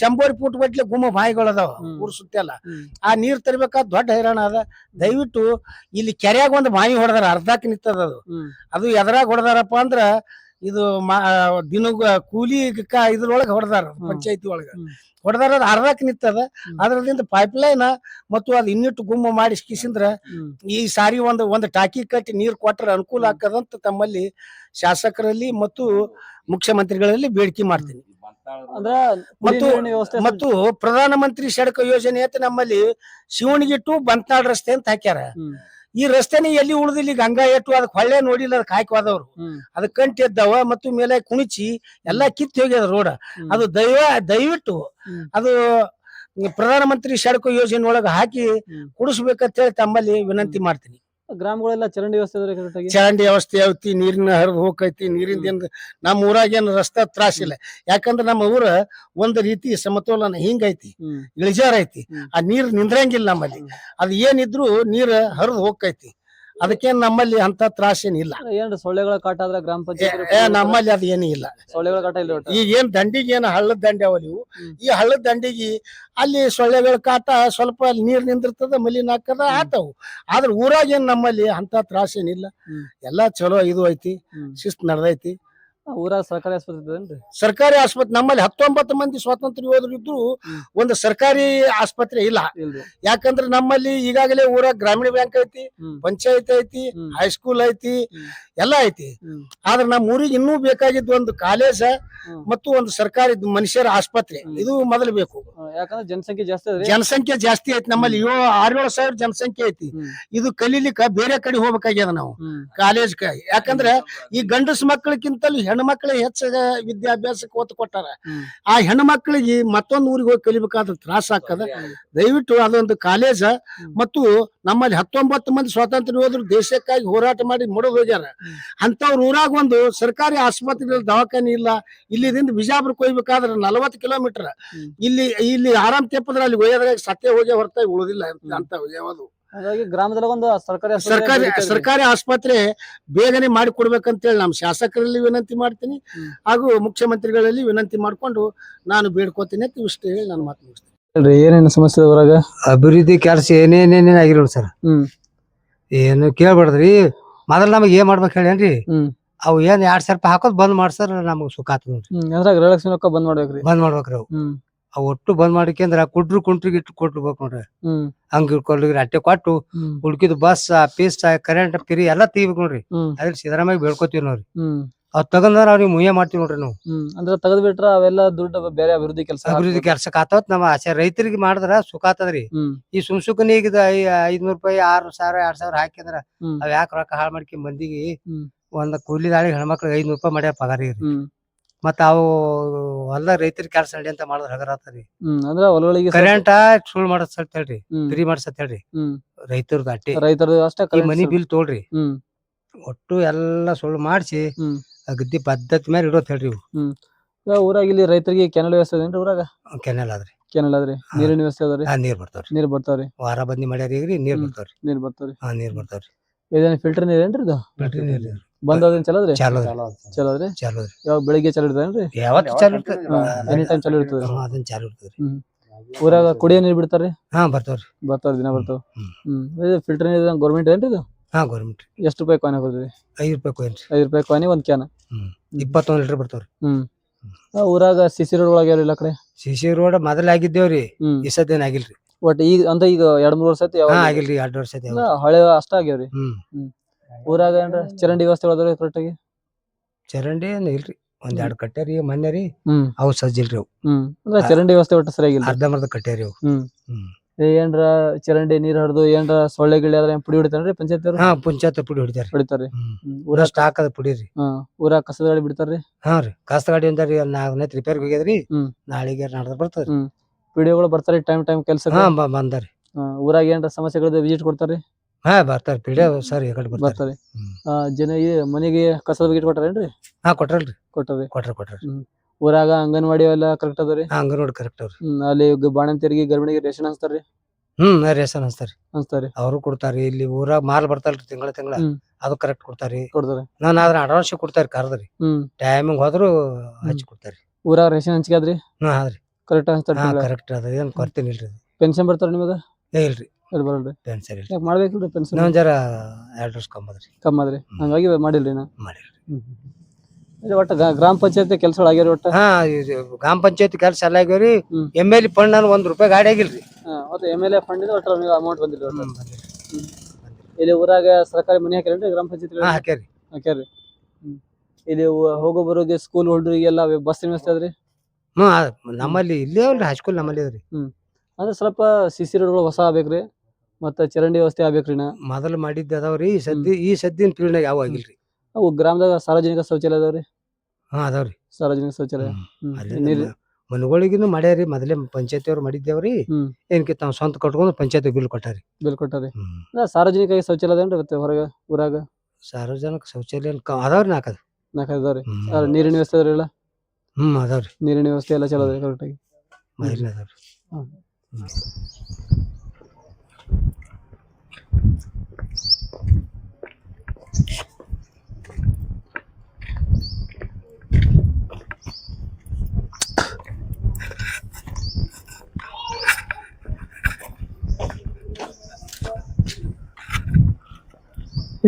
ಶಂಬೋರಿ ಫೂಟ್ ಗಟ್ಲೆ ಗುಮ್ಮ ಬಾಯಿಗಳದಾವ. ಊರ್ ಸುತ್ತೆಲ್ಲ. ಆ ನೀರ್ ತರಬೇಕಾದ ದೊಡ್ಡ ಹೈರಾಣ ಅದ. ದಯವಿಟ್ಟು ಇಲ್ಲಿ ಕೆರೆಯಾಗ ಒಂದು ಬಾಯಿ ಹೊಡೆದಾರ. ಅರ್ಧಕ್ಕೆ ನಿಂತದ ಅದು. ಅದು ಎದ್ರಾಗ ಹೊಡೆದಾರಪ್ಪ ಅಂದ್ರ ಇದು ದಿನ ದಿನಗ ಕೂಲಿ ಇದ್ರೊಳಗೆ ಹೊಡೆದಾರ ಪಂಚಾಯತಿ ಒಳಗ. ಹೊಡೆದಾರ ಅದು ಅರ್ಧಕ್ಕೆ ನಿತ್ತದ ಹ್ಮ್. ಅದ್ರದಿಂದ ಪೈಪ್ ಲೈನ್ ಮತ್ತು ಅದ್ ಇನ್ನಿಟ್ಟು ಗುಮ್ಮ ಮಾಡಿ ಕಿಸಿಂದ್ರ ಈ ಸಾರಿ ಒಂದು ಒಂದು ಟಾಕಿ ಕಟ್ಟಿ ನೀರ್ ಕೊಟ್ರ ಅನುಕೂಲ ಆಕ್ಕದಂತ ತಮ್ಮಲ್ಲಿ ಶಾಸಕರಲ್ಲಿ ಮತ್ತು ಮುಖ್ಯಮಂತ್ರಿಗಳಲ್ಲಿ ಬೇಡಿಕೆ ಮಾಡ್ತೀನಿ. ಮತ್ತು- ಪ್ರಧಾನ ಮಂತ್ರಿ ಮತ್ತು ಪ್ರಧಾನಮಂತ್ರಿ ಸಡಕ ಯೋಜನೆ ಅಂತ ನಮ್ಮಲ್ಲಿ ಶಿವಣಿಗಿಟ್ಟು ಟು ಬಂತ್ನಾಡ್ ರಸ್ತೆ ಅಂತ ಹಾಕ್ಯಾರ. ಈ ರಸ್ತೆನೇ ಎಲ್ಲಿ ಉಳಿದಿಲ್ಲ ಈಗ ಗಂಗಾ ಎಟ್ಟು ಅದಕ್ಕೆ ಹೊಳ್ಳೆ ನೋಡಿಲ್ಲ ಅದಕ್ಕೆ ಹಾಕಿ ಹೋದವ್ರು. ಹ್ಮ್. ಅದಕ್ಕೆ ಕಂಟಿ ಎದ್ದವ ಮತ್ತು ಮೇಲೆ ಕುಣಿಚಿ ಎಲ್ಲಾ ಕಿತ್ತು ಹೋಗ್ಯದ ರೋಡ್ ಅದು ದೈವ ದಯವಿಟ್ಟು. ಅದು ಪ್ರಧಾನಮಂತ್ರಿ ಸಡಕು ಯೋಜನೆ ಒಳಗ ಹಾಕಿ. ಕುಡಿಸ್ಬೇಕಂತ ಹೇಳಿ ತಮ್ಮಲ್ಲಿ ವಿನಂತಿ ಮಾಡ್ತೀನಿ. ಗ್ರಾಮಗಳೆಲ್ಲ ಚರಂಡಿ ವ್ಯವಸ್ಥೆ ಆಗಿ? ಚರಂಡಿ ವ್ಯವಸ್ಥೆ ಐತಿ ನೀರಿನ ಹರಿದು ಹೋಗೈತಿ ನೀರಿಂದ ಏನ್ ನಮ್ಮ ಊರಾಗ ಏನು ರಸ್ತೆ ತ್ರಾಸಿಲ್ಲ ಯಾಕಂದ್ರೆ ನಮ್ಮ ಊರ ಒಂದ್ ರೀತಿ ಸಮತೋಲನ ಹಿಂಗೈತಿ ಇಳಿಜಾರೈತಿ. ಇಳಿಜಾರ ಐತಿ ಹ್ಮ್. ಆ ನೀರ್ ನಿಂದ್ರಂಗಿಲ್ಲ ನಮ್ಮಲ್ಲಿ. ಅದು ಅದ್ ಏನಿದ್ರು ನೀರ್ ಹರಿದು ಹೋಗೈತಿ. ಅದಕ್ಕೇನ್ ನಮ್ಮಲ್ಲಿ ಅಂತ ತ್ರಾಸ ಏನಿಲ್ಲ ಏನ್ರಿ ಸೊಳ್ಳೆಗಳ ಕಾಟ ಆದ್ರ ಗ್ರಾಮ ಏ- ಪಂಚಾಯತ್ ನಮ್ಮಲ್ಲಿ ಅದು ಏನೂ ಇಲ್ಲ. ಸೊಳ್ಳೆಗಳ ಕಾಟ ಇಲ್ಲ ಈಗ ಏನ್ ದಂಡಿಗೆ ಏನ್ ಹಳ್ಳದ ದಂಡೆ ಅವ ನೀವು. ಈ ಹಳ್ಳದ ದಂಡಿಗೆ ಅಲ್ಲಿ ಸೊಳ್ಳೆಗಳ ಕಾಟ ಸ್ವಲ್ಪ ಅಲ್ಲಿ ನೀರ್ ನಿಂದಿರ್ತದ ಮಲಿನ ಹಾಕದ ಆತವು. ಆದ್ರ ಊರಾಗ ಏನ್ ನಮ್ಮಲ್ಲಿ ಅಂತ ತ್ರಾಸ ಏನಿಲ್ಲ ಹ್ಮ್. ಎಲ್ಲಾ ಚಲೋ ಇದು ಐತಿ ಶಿಸ್ತು ಶಿಸ್ತ್ ನಡ್ದೈತಿ. ಊರಾಗ ಸರ್ಕಾರಿ ಆಸ್ಪತ್ರೆ ಸರ್ಕಾರಿ ಆಸ್ಪತ್ರೆ ನಮ್ಮಲ್ಲಿ ಹತ್ತೊಂಬತ್ತು ಮಂದಿ ಸ್ವಾತಂತ್ರ್ಯ ಯೋಧರು ಇದ್ರು. ಒಂದು ಸರ್ಕಾರಿ ಆಸ್ಪತ್ರೆ ಇಲ್ಲ. ಇಲ್ರಿ. ಯಾಕಂದ್ರೆ ನಮ್ಮಲ್ಲಿ ಈಗಾಗಲೇ ಊರಾಗ ಗ್ರಾಮೀಣ ಬ್ಯಾಂಕ್ ಐತಿ ಪಂಚಾಯತ್ ಐತಿ ಹೈಸ್ಕೂಲ್ ಐತಿ. ಎಲ್ಲ ಐತಿ. ಆದ್ರೆ ನಮ್ಮ ಊರಿಗೆ ಇನ್ನೂ ಬೇಕಾಗಿದ್ದು ಒಂದು ಕಾಲೇಜ. ಮತ್ತು ಒಂದು ಸರ್ಕಾರಿ ಮನುಷ್ಯರ ಆಸ್ಪತ್ರೆ. ಇದು ಮೊದಲು ಬೇಕು. ಯಾಕಂದ್ರೆ ಜನಸಂಖ್ಯೆ ಜಾಸ್ತಿ ಜನಸಂಖ್ಯೆ ಜಾಸ್ತಿ ಐತಿ ನಮ್ಮಲ್ಲಿ. ಏಳು ಆರೇಳು ಸಾವಿರ ಜನಸಂಖ್ಯೆ ಐತಿ. ಇದು ಕಲೀಲಿಕ್ಕ ಬೇರೆ ಕಡೆ ಹೋಗ್ಬೇಕಾಗ್ಯದ ನಾವು. ಕಾಲೇಜ್ ಯಾಕಂದ್ರೆ ಈ ಗಂಡಸ ಮಕ್ಕಳಕ್ಕಿಂತಲೂ ಹೆಣ್ಣು ಮಕ್ಕಳೇ ಹೆಚ್ಚ ವಿದ್ಯಾಭ್ಯಾಸಕ್ಕೆ ಒತ್ತು ಕೊಟ್ಟಾರ. ಆ ಹೆಣ್ಣು ಮಕ್ಕಳಿಗೆ ಮತ್ತೊಂದು ಊರಿಗೆ ಹೋಗಿ ಕಲಿಬೇಕಾದ್ರೆ ತ್ರಾಸ ಆಗ್ತದ. ದಯವಿಟ್ಟು ಅದೊಂದು ಕಾಲೇಜ. ಮತ್ತು ನಮ್ಮಲ್ಲಿ ಹತ್ತೊಂಬತ್ತು ಮಂದಿ ಸ್ವಾತಂತ್ರ್ಯ ಯೋಧರು ದೇಶಕ್ಕಾಗಿ ಹೋರಾಟ ಮಾಡಿ ಮುಡಿದು ಹೋಗ್ಯಾರ. ಅಂತವ್ರ ಊರಾಗ ಒಂದು ಸರ್ಕಾರಿ ಆಸ್ಪತ್ರೆ ದವಾಖಾನೆ ಇಲ್ಲ ಇಲ್ಲಿದಿಂದ ಬಿಜಾಪುರಕ್ಕೆ ಹೋಗ್ಬೇಕಾದ್ರೆ ನಲವತ್ತು ಕಿಲೋಮೀಟರ್. ಇಲ್ಲಿ ಇಲ್ಲಿ ಆರಾಮ್ ತೆಪ್ಪದ್ರ ಅಲ್ಲಿ ಒಯ್ಯದ್ರಾಗ ಸತ್ಯ ಹೋಗಿ ಹೊರತಾಗಿ ಉಳಿದಿಲ್ಲ ಅಂತ ಯಾವುದು ಹಾಗಾಗಿ ಗ್ರಾಮದೊಳಗ ಒಂದು ಸರ್ಕಾರಿ ಸರ್ಕಾರಿ. ಸರ್ಕಾರಿ ಆಸ್ಪತ್ರೆ ಬೇಗನೆ ಮಾಡಿ ಕೊಡ್ಬೇಕಂತೇಳಿ ನಮ್ಮ ಶಾಸಕರಲ್ಲಿ ವಿನಂತಿ ಮಾಡ್ತೀನಿ. ಹಾಗೂ ಮುಖ್ಯಮಂತ್ರಿಗಳಲ್ಲಿ ವಿನಂತಿ ಮಾಡ್ಕೊಂಡು ನಾನು ಬೇಡ್ಕೋತೀನಿ ಅಂತ ಇಷ್ಟು ಹೇಳಿ ನಾನು ಮಾತು ಮುಗಿಸ್ತೀನಿ. ಏನೇನು ಸಮಸ್ಯೆ ಅದ ಅಭಿವೃದ್ಧಿ ಕೆಲಸ ಏನೇನೇನೇನು ಆಗಿರೋದು ಸರ್. ಹ್ಮ್. ಏನು ಕೇಳ್ಬಾರ್ದ್ರಿ. ಮೊದಲು ನಮಗೆ ಏನ್ ಮಾಡ್ಬೇಕು ಹೇಳೇನ್ರಿ ಹ್ಮ್. ಅವು ಏನ್ ಎರಡ್ ಸಾವಿರ ರೂಪಾಯಿ ಹಾಕೋದ್ ಬಂದ್ ಮಾಡ್ಸರ್ ನಮ್ಗೆ ಸುಖ ಆತದ ನೋಡ್ರಿ. ಹ್ಮ್. ಅಂದ್ರೆ ಗೃಹಲಕ್ಷ್ಮಿ ರೊಕ್ಕ ಬಂದ್ ಮಾಡ್ಬೇಕ್ರಿ. ಬಂದ್ ಮಾಡ್ಬೇಕ್ರಿ ಅವು. ಹ್ಮ್. ಅವ್ ಒಟ್ಟು ಬಂದ್ ಮಾಡಿಕೆಂದ್ರ ಕುಡ್ರು ಕುಂಟ್ರಿಗೆ ಇಟ್ಟು ಕೊಟ್ಬೇಕು ನೋಡ್ರಿ. ಹ್ಮ್. ಹಂಗ ಇಟ್ಕೊಳ್ರಿ ಅಟ್ಟೆ ಕೊಟ್ಟು ಹ್ಮ್. ಉಳ್ಕಿದ್ ಬಸ್ ಪೀಸ್ ಕರೆಂಟ್ ಪಿರಿ ಎಲ್ಲಾ ತೆಗಿಬೇಕು ನೋಡ್ರಿ. ಹ್ಮ್. ಅದ್ರ ಸಿದ್ದರಾಮಯ್ಯ ಬೇಡ್ಕೋತೀವಿ ನೋಡ್ರಿ. ಹ್ಮ್. ಅವ್ ತಗಂದ್ರ ಅವ್ರಿಗೆ ಮುಯ್ಯ ಮಾಡ್ತೀವಿ ನೋಡ್ರಿ ನಾವು. ಹ್ಮ್. ಅಂದ್ರೆ ತೆಗೆದ್ ಬಿಟ್ರ ಅವೆಲ್ಲ ದುಡ್ಡು ಬೇರೆ ಅಭಿವೃದ್ಧಿ ಕೆಲಸ ಅಭಿವೃದ್ಧಿ ಕೆಲ್ಸಕ್ ಆತವತ್ ನಮ್ಮ ಆಸೆ ರೈತರಿಗೆ ಮಾಡಿದ್ರ ಸುಖ ಆತದ್ರಿ. ಹ್ಮ್. ಈ ಸುಮ್ ಸುಖನ ಈಗ ಐದ್ನೂರ್ ರೂಪಾಯಿ ಆರು ಸಾವಿರ ಎರಡ್ ಸಾವಿರ ಹಾಕಿದ್ರ ಹ್ಮ್. ಅವ್ ಯಾಕೆ ರೊಕ್ಕ ಹಾಳ್ ಮಾಡ್ಕೊಂಡ್ ಮಂದಿಗೆ ಹ್ಮ್. ಒಂದ್ ಕೂಲಿ ದಾಳಿ ಹೆಣ್ಮಕ್ಳಿಗೆ ಐದ್ನೂರ್ ರೂಪಾಯಿ ಮಾಡ್ಯಾರ ಪಗಾರ ಹ್ಮ್. ಮತ್ತ ಅವು ಹೊಲ ರೈತರ ಕೆಲಸ ನಡಿ ಅಂತ ಮಾಡಿದ್ರೆ ಹಗರ ಆತರಿ ಹ್ಮ್ ಅಂದ್ರೆ ಹೊಲಗಳಿಗೆ ಕರೆಂಟ್ ಕರೆಂಟ್ ಸುಳ್ಳು ಮಾಡಸತ್ ಹೇಳ್ರಿ ಫ್ರೀ ಮಾಡಸತ್ ಹೇಳ್ರಿ. ಹ್ಮ್. ರೈತರದ್ದು ಅಟ್ಟಿ. ರೈತರ ಅಷ್ಟೇ ಈ ಮನಿ ಬಿಲ್ ತೋಳ್ರಿ. ಹ್ಮ್. ಒಟ್ಟು ಎಲ್ಲಾ ಸುಳ್ಳು ಮಾಡಿಸಿ ಹ್ಮ್. ಅಗದಿ ಪದ್ಧತಿ ಮೇಲೆ ಇಡೋತ್ ಹೇಳ್ರಿ ಇವು. ಇವಾಗ ಊರಾಗ ಇಲ್ಲಿ ರೈತರಿಗೆ ಕೆನಲ್ ವ್ಯವಸ್ಥೆ ಅದೇನ್ರಿ ಊರಾಗ? ಕೆನಲ್ ಆದ್ರಿ ಕೆನಲ್ ಆದ್ರಿ ಹಾ. ನೀರಿನ ವ್ಯವಸ್ಥೆ ಆ ನೀರ್ ಬರ್ತಾವ್ರಿ. ನೀರ್ ಬರ್ತಾವ್ರಿ. ವಾರ ಬಂದಿ ಮಾಡ್ಯಾರ ಈಗ್ರಿ ನೀರ್ ಹ್ಮ್. ಬರ್ತಾವ್ರಿ. ನೀರ್ ಬರ್ತಾವ್ರಿ. ಆ ನೀರ್ ಬರ್ತಾವ್ರಿ. ಇದೇನ್ ಫಿಲ್ಟರ್ ನೀರ್ ಏನ್ರಿ ಇದು? ಫಿಲ್ಟರ್ ಚಲೋ ಅದ್ರಿ ಚಾಲು ಚಲೋ ಅದ್ರಿ ಚಾಲು ರೀ ಯಾವಾಗ ಬೆಳಿಗ್ಗೆ ಚಲೋ ಇರ್ತದೇನ್ರಿ ಯಾವತ್ತು ಚಾಲು ಇರ್ತದೆ ಎನಿ ಟೈಮ್ ಚಲೋ ಇರ್ತದೆ ಹಾ, ಅದನ್ನ ಚಾಲು ಇರ್ತದ್ರಿ ಊರಾಗ ಕುಡಿಯೋ ನೀರ್ ಬಿಡ್ತಾರ್ರಿ? ಹಾ ಬರ್ತಾವ್ರಿ. ಬರ್ತಾವ್ರಿ ದಿನ ಬರ್ತಾವ. ಹ್ಮ್. ಹ್ಮ್. ಇದು ಫಿಲ್ಟರ್ ನೀರು ಗೌರ್ಮೆಂಟ್ ಏನ್ರಿ ಇದು? ಹಾ ಗೌರ್ಮೆಂಟ್ ಎಷ್ಟು ರೂಪಾಯಿ ಕಾಯಿನ್ ಹಾಕೋದ್ರಿ? ಐದು ರೂಪಾಯಿ ಕೊಯ್ನ್ರಿ ಐದು ರೂಪಾಯಿ ಕಾಯಿನ್ ಒಂದ್ ಕ್ಯಾನ್ ಇಪ್ಪತ್ತೊಂದು ಲೀಟರ್ ಬರ್ತಾವ್ರಿ. ಹ್ಮ್. ಆ ಊರಾಗ ಸಿಸಿ ರೋಡ್ ಒಳಗೆ ಎಲ್ಲ ಕಡೆ? ಸಿ ಸಿ ರೋಡ್ ಮೊದಲ ಆಗಿದ್ದೇವ್ರಿ. ಹ್ಮ್. ಈ ಸದ್ಯನ ಆಗಿಲ್ರಿ. ಒಟ್ ಈಗ ಅಂದ್ರೆ ಈಗ ಎರಡ್ ಮೂರ್ ವರ್ಷ ಆಯ್ತು ಹಾ ಯಾವಾಗ ಆಗಿಲ್ರಿ ಎರಡು ವರ್ಷ ಇಲ್ಲ, ಹಳೆ ಅಷ್ಟ ಆಗ್ಯಾವ್ರಿ. ಹ್ಮ್. ಊರಾಗ ಏನ್ರ ಚರಂಡಿ ವ್ಯವಸ್ಥೆ ಕರೆಕ್ಟ್ ಆಗಿ? ಚರಂಡಿ ಏನ್ ಇಲ್ರಿ ಒಂದ್ ಎರಡ್ ಕಟ್ಟ್ಯಾರಿ ಮೊನ್ನೆ ರೀ ಹ್ಮ್. ಅವು ಸಜ್ಜಿಲ್ರಿ ಅವು. ಹ್ಮ್. ಅಂದ್ರೆ ಚರಂಡಿ ವ್ಯವಸ್ಥೆ ಒಟ್ಟು ಸರಿಯಾಗಿಲ್ಲ ಅರ್ಧಂಬರ್ಧ ಕಟ್ಯಾರಿ ಅವು. ಹ್ಮ್. ಹ್ಮ್. ಏನ್ರ ಚರಂಡಿ ನೀರ್ ಹರಿದು ಏನ್ರ ಸೊಳ್ಳೆ ಗಿಳಿ ಆದ್ರೆ ಏನ್ ಪುಡಿ ಹೊಡಿತಾರ್ರಿ ಪಂಚಾಯತ್ ಅವ್ರು? ಹಾ ಪಂಚಾಯತ್ ಪುಡಿ ಹೊಡಿತಾರ್ರಿ. ಹೊಡಿತಾರ್ರಿ. ಹ್ಮ್. ಊರ ಊರಾಗ ಸ್ಟಾಕ್ ಅದ ಪುಡಿ ರೀ. ಹಾ ಊರಾಗ ಕಸದ ಗಾಡಿ ಬಿಡ್ತಾರ್ರಿ? ಹಾ ರೀ ಕಸ ಗಾಡಿ ಒಂದ್ರಿ ನಾಲ್ಕನೇ ರಿಪೇರ್ ಹೋಗ್ಯದ್ರಿ ಹ್ಮ್. ನಾಳಿಗೆ ನಾಡ್ದ ಬರ್ತದ್ರಿ. ಹ್ಮ್. ಪಿಡಿಒಗಳು ಬರ್ತಾರಿ ಟೈಮ್ ಟೈಮ್ ಕೆಲಸ ಹಾ ಬ- ಬಂದಾರಿ ಊರಾಗ ಏನ್ರ ಸಮಸ್ಯೆಗಳಿದ್ರೆ ವಿಸಿಟ್ ಕೊಡ್ತಾರ್ರಿ? ಹಾ ಬರ್ತಾರೆ. ಪಿಡೆ ಸರ್ ಈ ಕಡೆ ಬರ್ತಾರ. ಬರ್ತಾರಿ. ಹ್ಮ್. ಆ, ಜನ ಈ ಮನೆಗೆ ಕಸದ ಬಗ್ಗೆ ಕೊಟ್ಟಾರೇನ್ರಿ ಹಾ ಕೊಟ್ರಲ್ರಿ. ಕೊಟ್ಟಾರಿ ಕೊಟ್ರ ಕೊಟ್ರ. ಊರಾಗ ಅಂಗನವಾಡಿ ಎಲ್ಲ ಕರೆಕ್ಟ್ ಅದಾವ್ರಿ? ಅಂಗನವಾಡಿ ಕರೆಕ್ಟ್ ಅವ್ರಿ. ಹ್ಮ್ ಅಲ್ಲಿ ಗ- ತೆರಿಗೆ ಗರ್ಭಿಣಿಗೆ ರೇಷನ್ ಹಂಚ್ತಾರ್ರಿ? ಹ್ಮ್ ರೇಷನ್ ಹಂಚ್ತಾರಿ ಹಂಚ್ತಾರಿ ಅವರು ಕೊಡ್ತಾರಿ ಇಲ್ಲಿ ಊರಾಗ ಮಾಲ್ ಬರ್ತಾಲ್ರಿ ತಿಂಗಳ ತಿಂಗಳ. ಹ್ಮ್. ಅದು ಕರೆಕ್ಟ್ ಕೊಡ್ತಾರಿ ಕೊಡ್ತಾರೆ. ನಾನು ಅದ್ರ ಅಡ್ವಾನ್ಸ್ ಕೊಡ್ತಾರಿ ಕರ್ದ್ರಿ. ಹ್ಮ್. ಟೈಮಿಂಗ್ ಹೋದ್ರು ಹಚ್ಚಿ ಕೊಡ್ತಾರಿ ಊರಾಗ ರೇಷನ್ ಹಂಚಿಕೆ ಆದ್ರಿ ಹಾ ಅದ್ರಿ ಕರೆಕ್ಟ್ ಹಂಚ್ತಾರ ಹಾ ಕರೆಕ್ಟ್ ಅದ. ಏನ್ ಕೊಡ್ತೀನಿ ಇಲ್ರಿ ಪೆನ್ಷನ್ ಬರ್ತಾರ ನಿಮಗ? ಏ ಇಲ್ರಿ. ಎಲ್ಲಿ ಬರಲ್ರಿ. ಪೆನ್ಸರ್ ಇಲ್ರಿ. ಯಾಕೆ ಮಾಡ್ಬೇಕಿಲ್ರಿ ಪೆನ್ಷನ್ ಇನ್ನೊಂದ್ ಜರ ಎರಡ್ ವರ್ಷ ಕಮ್ಮಿ. ಹಂಗಾಗಿ ಮಾಡಿಲ್ರಿ ನಾ? ಇದು ಒಟ್ಟು ಗ್ರಾಮ ಪಂಚಾಯತಿ ಕೆಲಸ ಆಗ್ಯಾರ ಒಟ್ಟ? ಹಾ ಇದು ಗ್ರಾಮ ಪಂಚಾಯತ್ ಕೆಲಸ ಎಲ್ಲ ಆಗ್ಯಾವ್ರಿ. ಎಂ ಎಲ್ ಫಂಡ್ ನಾನು ಒಂದ್ ರೂಪಾಯಿ ಗಾಡಿ ಆಗಿಲ್ರಿ. ಎಂ ಎಲ್ ಎ ಫಂಡ್ ಒಟ್ಟ ಅಮೌಂಟ್ ಬಂದಿಲ್ಲ ಒಟ್ಟ. ಇಲ್ಲಿ ಊರಾಗ ಸರ್ಕಾರಿ ಮನೆ ಹಾಕ್ಯಾರೇನ್ರಿ ಗ್ರಾಮ ಪಂಚಾಯತಿ ಹಾ ಹಾಕ್ಯಾರಿ. ಹಾಕ್ಯಾರ್ರಿ ಹ್ಮ್. ಇಲ್ಲಿ ವ- ಹೋಗೋ ಬರೋದೆ ಸ್ಕೂಲ್ ಹುಡುಗರಿಗೆಲ್ಲ ಬಸ್ ವ್ಯವಸ್ಥೆ ಅದ್ರಿ? ಹ್ಮ್ ಆ- ನಮ್ಮಲ್ಲಿ ಇಲ್ಲೇ ಹೈಸ್ಕೂಲ್ ನಮ್ಮಲ್ಲಿ ಅದ್ರಿ. ಅಂದ್ರೆ ಸ್ವಲ್ಪ ಸಿ ಸಿ ರೋಡ್ಗಳು ಹೊಸ ಆಗ್ಬೇಕ್ರಿ. ಮತ್ತೆ ಚರಂಡಿ ವ್ಯವಸ್ಥೆ ಆಗ್ಬೇಕ್ರಿ ನಾ? ಮೊದಲು ಮಾಡಿದ್ದ ಅದಾವ್ರಿ ಈ ಸದ್ಯ ಈ ಸದ್ಯನ ಪೀಳಿನಾಗ ಯಾವ ಆಗಿಲ್ರಿ? ಅವು ಗ್ರಾಮದಾಗ ಸಾರ್ವಜನಿಕ ಶೌಚಾಲಯ ಅದಾವ್ರಿ. ಹಾ ಅದಾವ್ರಿ. ಸಾರ್ವಜನಿಕ ಶೌಚಾಲಯ. ಹ್ಮ್. ನೀರ್ ಮಾಡ್ಯಾರಿ ಮೊದಲೇ ಪಂಚಾಯತಿ ಅವ್ರು ಮಾಡಿದ್ದೇವ್ರಿ. ಹ್ಮ್. ಏನ್ಕಿ ತಾವ್ ಸ್ವಂತ ಕಟ್ಕೊಂಡು ಪಂಚಾಯತಿ ಬಿಲ್ ಕೊಟ್ಟಾರಿ. ಬಿಲ್ ಕೊಟ್ಟಾರಿ. ಹ್ಮ್. ಸಾರ್ವಜನಿಕ ಶೌಚಾಲಯ ಅದೇನ್ರಿ ಮತ್ತೆ ಹೊರಗ ಊರಾಗ? ಸಾರ್ವಜನಿಕ ಶೌಚಾಲಯ ಕ- ಅದಾವ್ರಿ ಅದಾವ್ರಿ. ಹ್ಮ್. ಆ, ನೀರಿನ ವ್ಯವಸ್ಥೆ ಅದ್ರಿ ಎಲ್ಲ? ಹ್ಮ್ ಅದಾವ್ರಿ. ನೀರಿನ ವ್ಯವಸ್ಥೆ ಎಲ್ಲ ಚಲೋ ಅದ್ರಿ ಕರೆಕ್ಟ್ ಆಗಿ. ಮೊದಲನೇ ಅದಾವ್ರಿ.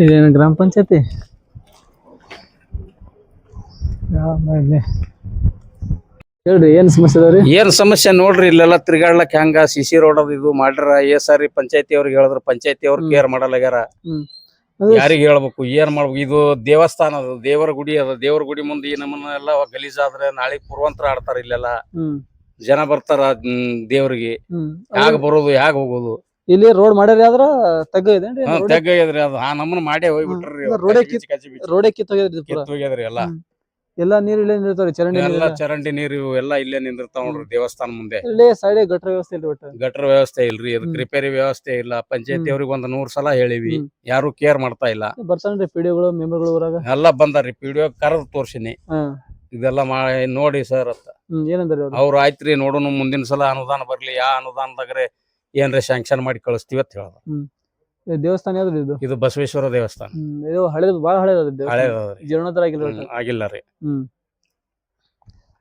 ಇದೇನು ಗ್ರಾಮ ಪಂಚಾಯತಿ? ಹೇಳ್ರಿ ಏನ್ ಸಮಸ್ಯೆ ಅದಾವ್ರಿ? ಏನ್ ಸಮಸ್ಯೆ ನೋಡ್ರಿ ಇಲ್ಲೆಲ್ಲ ತಿರ್ಗಾಡ್ಲಕ್ ಹೆಂಗ ಸಿ ಸಿ ರೋಡ್ ಅದು ಇದು ಮಾಡ್ರ? ಏ ಸಾರಿ ಪಂಚಾಯತಿ ಅವ್ರಿಗೆ ಹೇಳಿದ್ರು ಪಂಚಾಯತಿ ಅವ್ರು ಕೇರ್ ಮಾಡಲಾಗ್ಯಾರ ಯಾರಿಗೆ ಹೇಳ್ಬೇಕು ಏನ್ ಮಾಡ್ಬೇಕು? ಇದು ದೇವಸ್ಥಾನ ಅದು ದೇವರ ಗುಡಿ ಅದ ದೇವರ ಗುಡಿ ಮುಂದೆ ಈ ನಮ್ಮನ್ನ ಎಲ್ಲ ಗಲೀಜಾದ್ರೆ ನಾಳೆ ಪೂರ್ವಂತರ ಆಡ್ತಾರ ಇಲ್ಲೆಲ್ಲ. ಜನ ಬರ್ತಾರ ದೇವ್ರಿಗೆ. ಯಾಕೆ ಬರೋದು ಯಾಕೆ ಹೋಗೋದು? ಇಲ್ಲಿ ರೋಡ್ ಮಾಡ್ಯಾರ ಆದ್ರ ತಗ್ಗ ಇದೇನ್ರಿ ಹಾ, ತೆಗ್ಗೈದ್ರಿ ಅದು. ಆ ನಮ್ಮನ್ನ ಮಾಡೇ ಹೋಗ್ಬಿಟ್ರಿ ಹ್ಮ್. ರೋಡೇ ಕಿತ್- ರೋಡೇ ಪೂರ. ಹೋಗ್ಯದ್ರಿ ಎಲ್ಲ. ಎಲ್ಲಾ ನೀರ್ ಇಲ್ಲೇ ನಿಲ್ತಾವ್ರಿ ಚರಂಡಿ ಎಲ್ಲ ಚರಂಡಿ ನೀರು ಇವು ಎಲ್ಲ ಇಲ್ಲೇ ನಿಂದಿರ್ತಾವ ನೋಡ್ರಿ ದೇವಸ್ಥಾನ ಮುಂದೆ. ಇಲ್ಲೇ ಸೈಡ್ ಗಟ್ರ ವ್ಯವಸ್ಥೆ ಇಲ್ರಿ ಒಟ್ಟ. ಗಟರ್ ವ್ಯವಸ್ಥೆ ಇಲ್ರಿ ಅದಕ್ಕೆ ಹ್ಮ್. ರಿಪೇರಿ ವ್ಯವಸ್ಥೆ ಇಲ್ಲ. ಪಂಚಾಯತಿ ಹ್ಮ್. ಅವ್ರಿಗೆ ಒಂದ್ ನೂರ್ ಸಲ ಹೇಳಿವಿ. ಹ್ಮ್. ಯಾರು ಕೇರ್ ಮಾಡ್ತಾ ಇಲ್ಲ. ಬರ್ತಾನ್ರಿ ಪಿಡಿಒಗಳು ಮೆಂಬರ್ಗಳು ಊರಾಗ. ಎಲ್ಲ ಬಂದಾರ್ರಿ ಪಿಡಿಒ ಕರೆದ್ ತೋರ್ಸಿನಿ. ಹಾ. ಇದೆಲ್ಲ ಮಾಡಿ ನೋಡಿ ಸರ್ ಅಂತ ಏನಂದ್ರೆ ಏನಂದ್ರಿ ಅವ್ರು? ಅವ್ರು ಆಯ್ತ್ರಿ ನೋಡೋಣ ಮುಂದಿನ ಸಲ ಅನುದಾನ ಬರ್ಲಿ ಯಾ ಅನುದಾನದಾಗ್ರೆ ಏನ್ರಿ ಸ್ಯಾಂಕ್ಷನ್ ಮಾಡಿ ಕಳಿಸ್ತೀವಿ ಅಂತ ಹೇಳೋದು. ಇದು ದೇವಸ್ಥಾನ ಯಾವ್ದು ಇದು? ಇದು ಬಸವೇಶ್ವರ ದೇವಸ್ಥಾನ. ಹ್ಮ್ ಇದು ಹಳೇದು ಬಾಳ ಹಳೇದ ಹಳೆ ಜೀರ್ಣೋದ್ಧಾರ ಆಗಿಲ್ಲ ಒಟ್ಟ. ಆಗಿಲ್ಲ ರೀ. ಹ್ಮ್.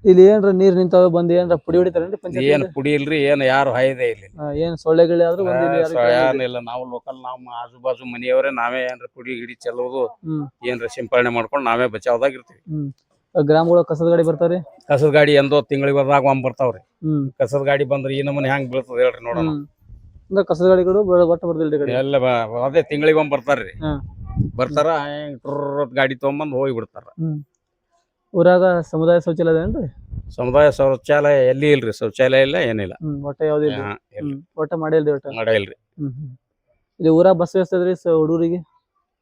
ಇಲ್ಲಿ ಏನ್ರ ನೀರ್ ನಿಂತಾವ ಬಂದ್ ಏನ್ರ ಪುಡಿ ಹೊಡಿತಾರೇನ್ರಿ ಏನ್ ಪಂಚಾಯತ್ ಪುಡಿ ಇಲ್ರಿ ಏನ್ ಯಾರು ಹಾಯ್ದೆ ಇಲ್ಲಿ ಏನ್ ಸೊಳ್ಳೆಗಳು ಆದ್ರೂ ಒಂದ್ ಇಲ್ಲಿ ಯಾರು ಕೇಳಲ್ಲ. ಏನಿಲ್ಲ ನಾವು ಲೋಕಲ್ ನಾವು ಆಜು ಬಾಜು ಮನೆಯವರೇ ನಾವೇ ಏನ್ರ ಪುಡಿ ಗಿಡಿ ಚೆಲ್ಲೋದು ಹ್ಮ್. ಏನ್ರ ಸಿಂಪರಣೆ ಮಾಡ್ಕೊಂಡು ನಾವೇ ಬಚಾವ್ದಾಗ ಗ್ರಾಮಗಳ ಹ್ಮ್. ಆ ಗ್ರಾಮಗಳು ಕಸದ ಗಾಡಿ ಬರ್ತಾವ್ರಿ? ಕಸದ ಗಾಡಿ ಎಂದೋ ತಿಂಗಳಿಗೆ ಬರ್ದಾಗ ಒಂದ್ ಬರ್ತಾವ್ರಿ. ಹ್ಮ್. ಕಸದ ಗಾಡಿ ಬಂದ್ರೆ ಈ ನಮ್ಮನೆ ಹೆಂಗ್ ಬೀಳ್ತದ ಹೇಳ್ರಿ ನೋಡೋಣ. ಹ್ಮ್. ಅಂದ್ರೆ ಕಸದ ಗಾಡಿಗಳು ಒಟ್ಟು ಬರ್ದಿಲ್ಲ ಎಲ್ಲ ಬ- ಅದೇ ತಿಂಗಳಿಗೆ ಒಂದ್ ಬರ್ತಾರ್ರಿ. ಹಾ. ಬರ್ತಾರ ಹೆಂಗ್ ಗಾಡಿ ತಗೊಂಬಂದ್ ಹೋಗಿ ಬಿಡ್ತಾರ. ಊರಾಗ ಸಮುದಾಯ ಶೌಚಾಲಯ ಅದೇನ್ರಿ ಸಮುದಾಯ ಶೌಚಾಲಯ ಎಲ್ಲಿ ಇಲ್ರಿ? ಶೌಚಾಲಯ ಇಲ್ಲ ಏನಿಲ್ಲ. ಹ್ಮ್ ಒಟ್ಟ ಯಾವ್ದು ಇಲ್ಲ ಹಾ, ಎಲ್ಲಿ ಹ್ಮ್ ಒಟ್ಟ ಮಾಡಿಲ್ರಿ ಒಟ್ಟ? ಮಾಡ ಇಲ್ರಿ. ಹ್ಮ್ ಹ್ಮ್. ಇಲ್ಲಿ ಊರಾಗ ಬಸ್ ವ್ಯವಸ್ಥೆ ಅದ್ರಿ ಸ- ಹುಡುಗರಿಗೆ?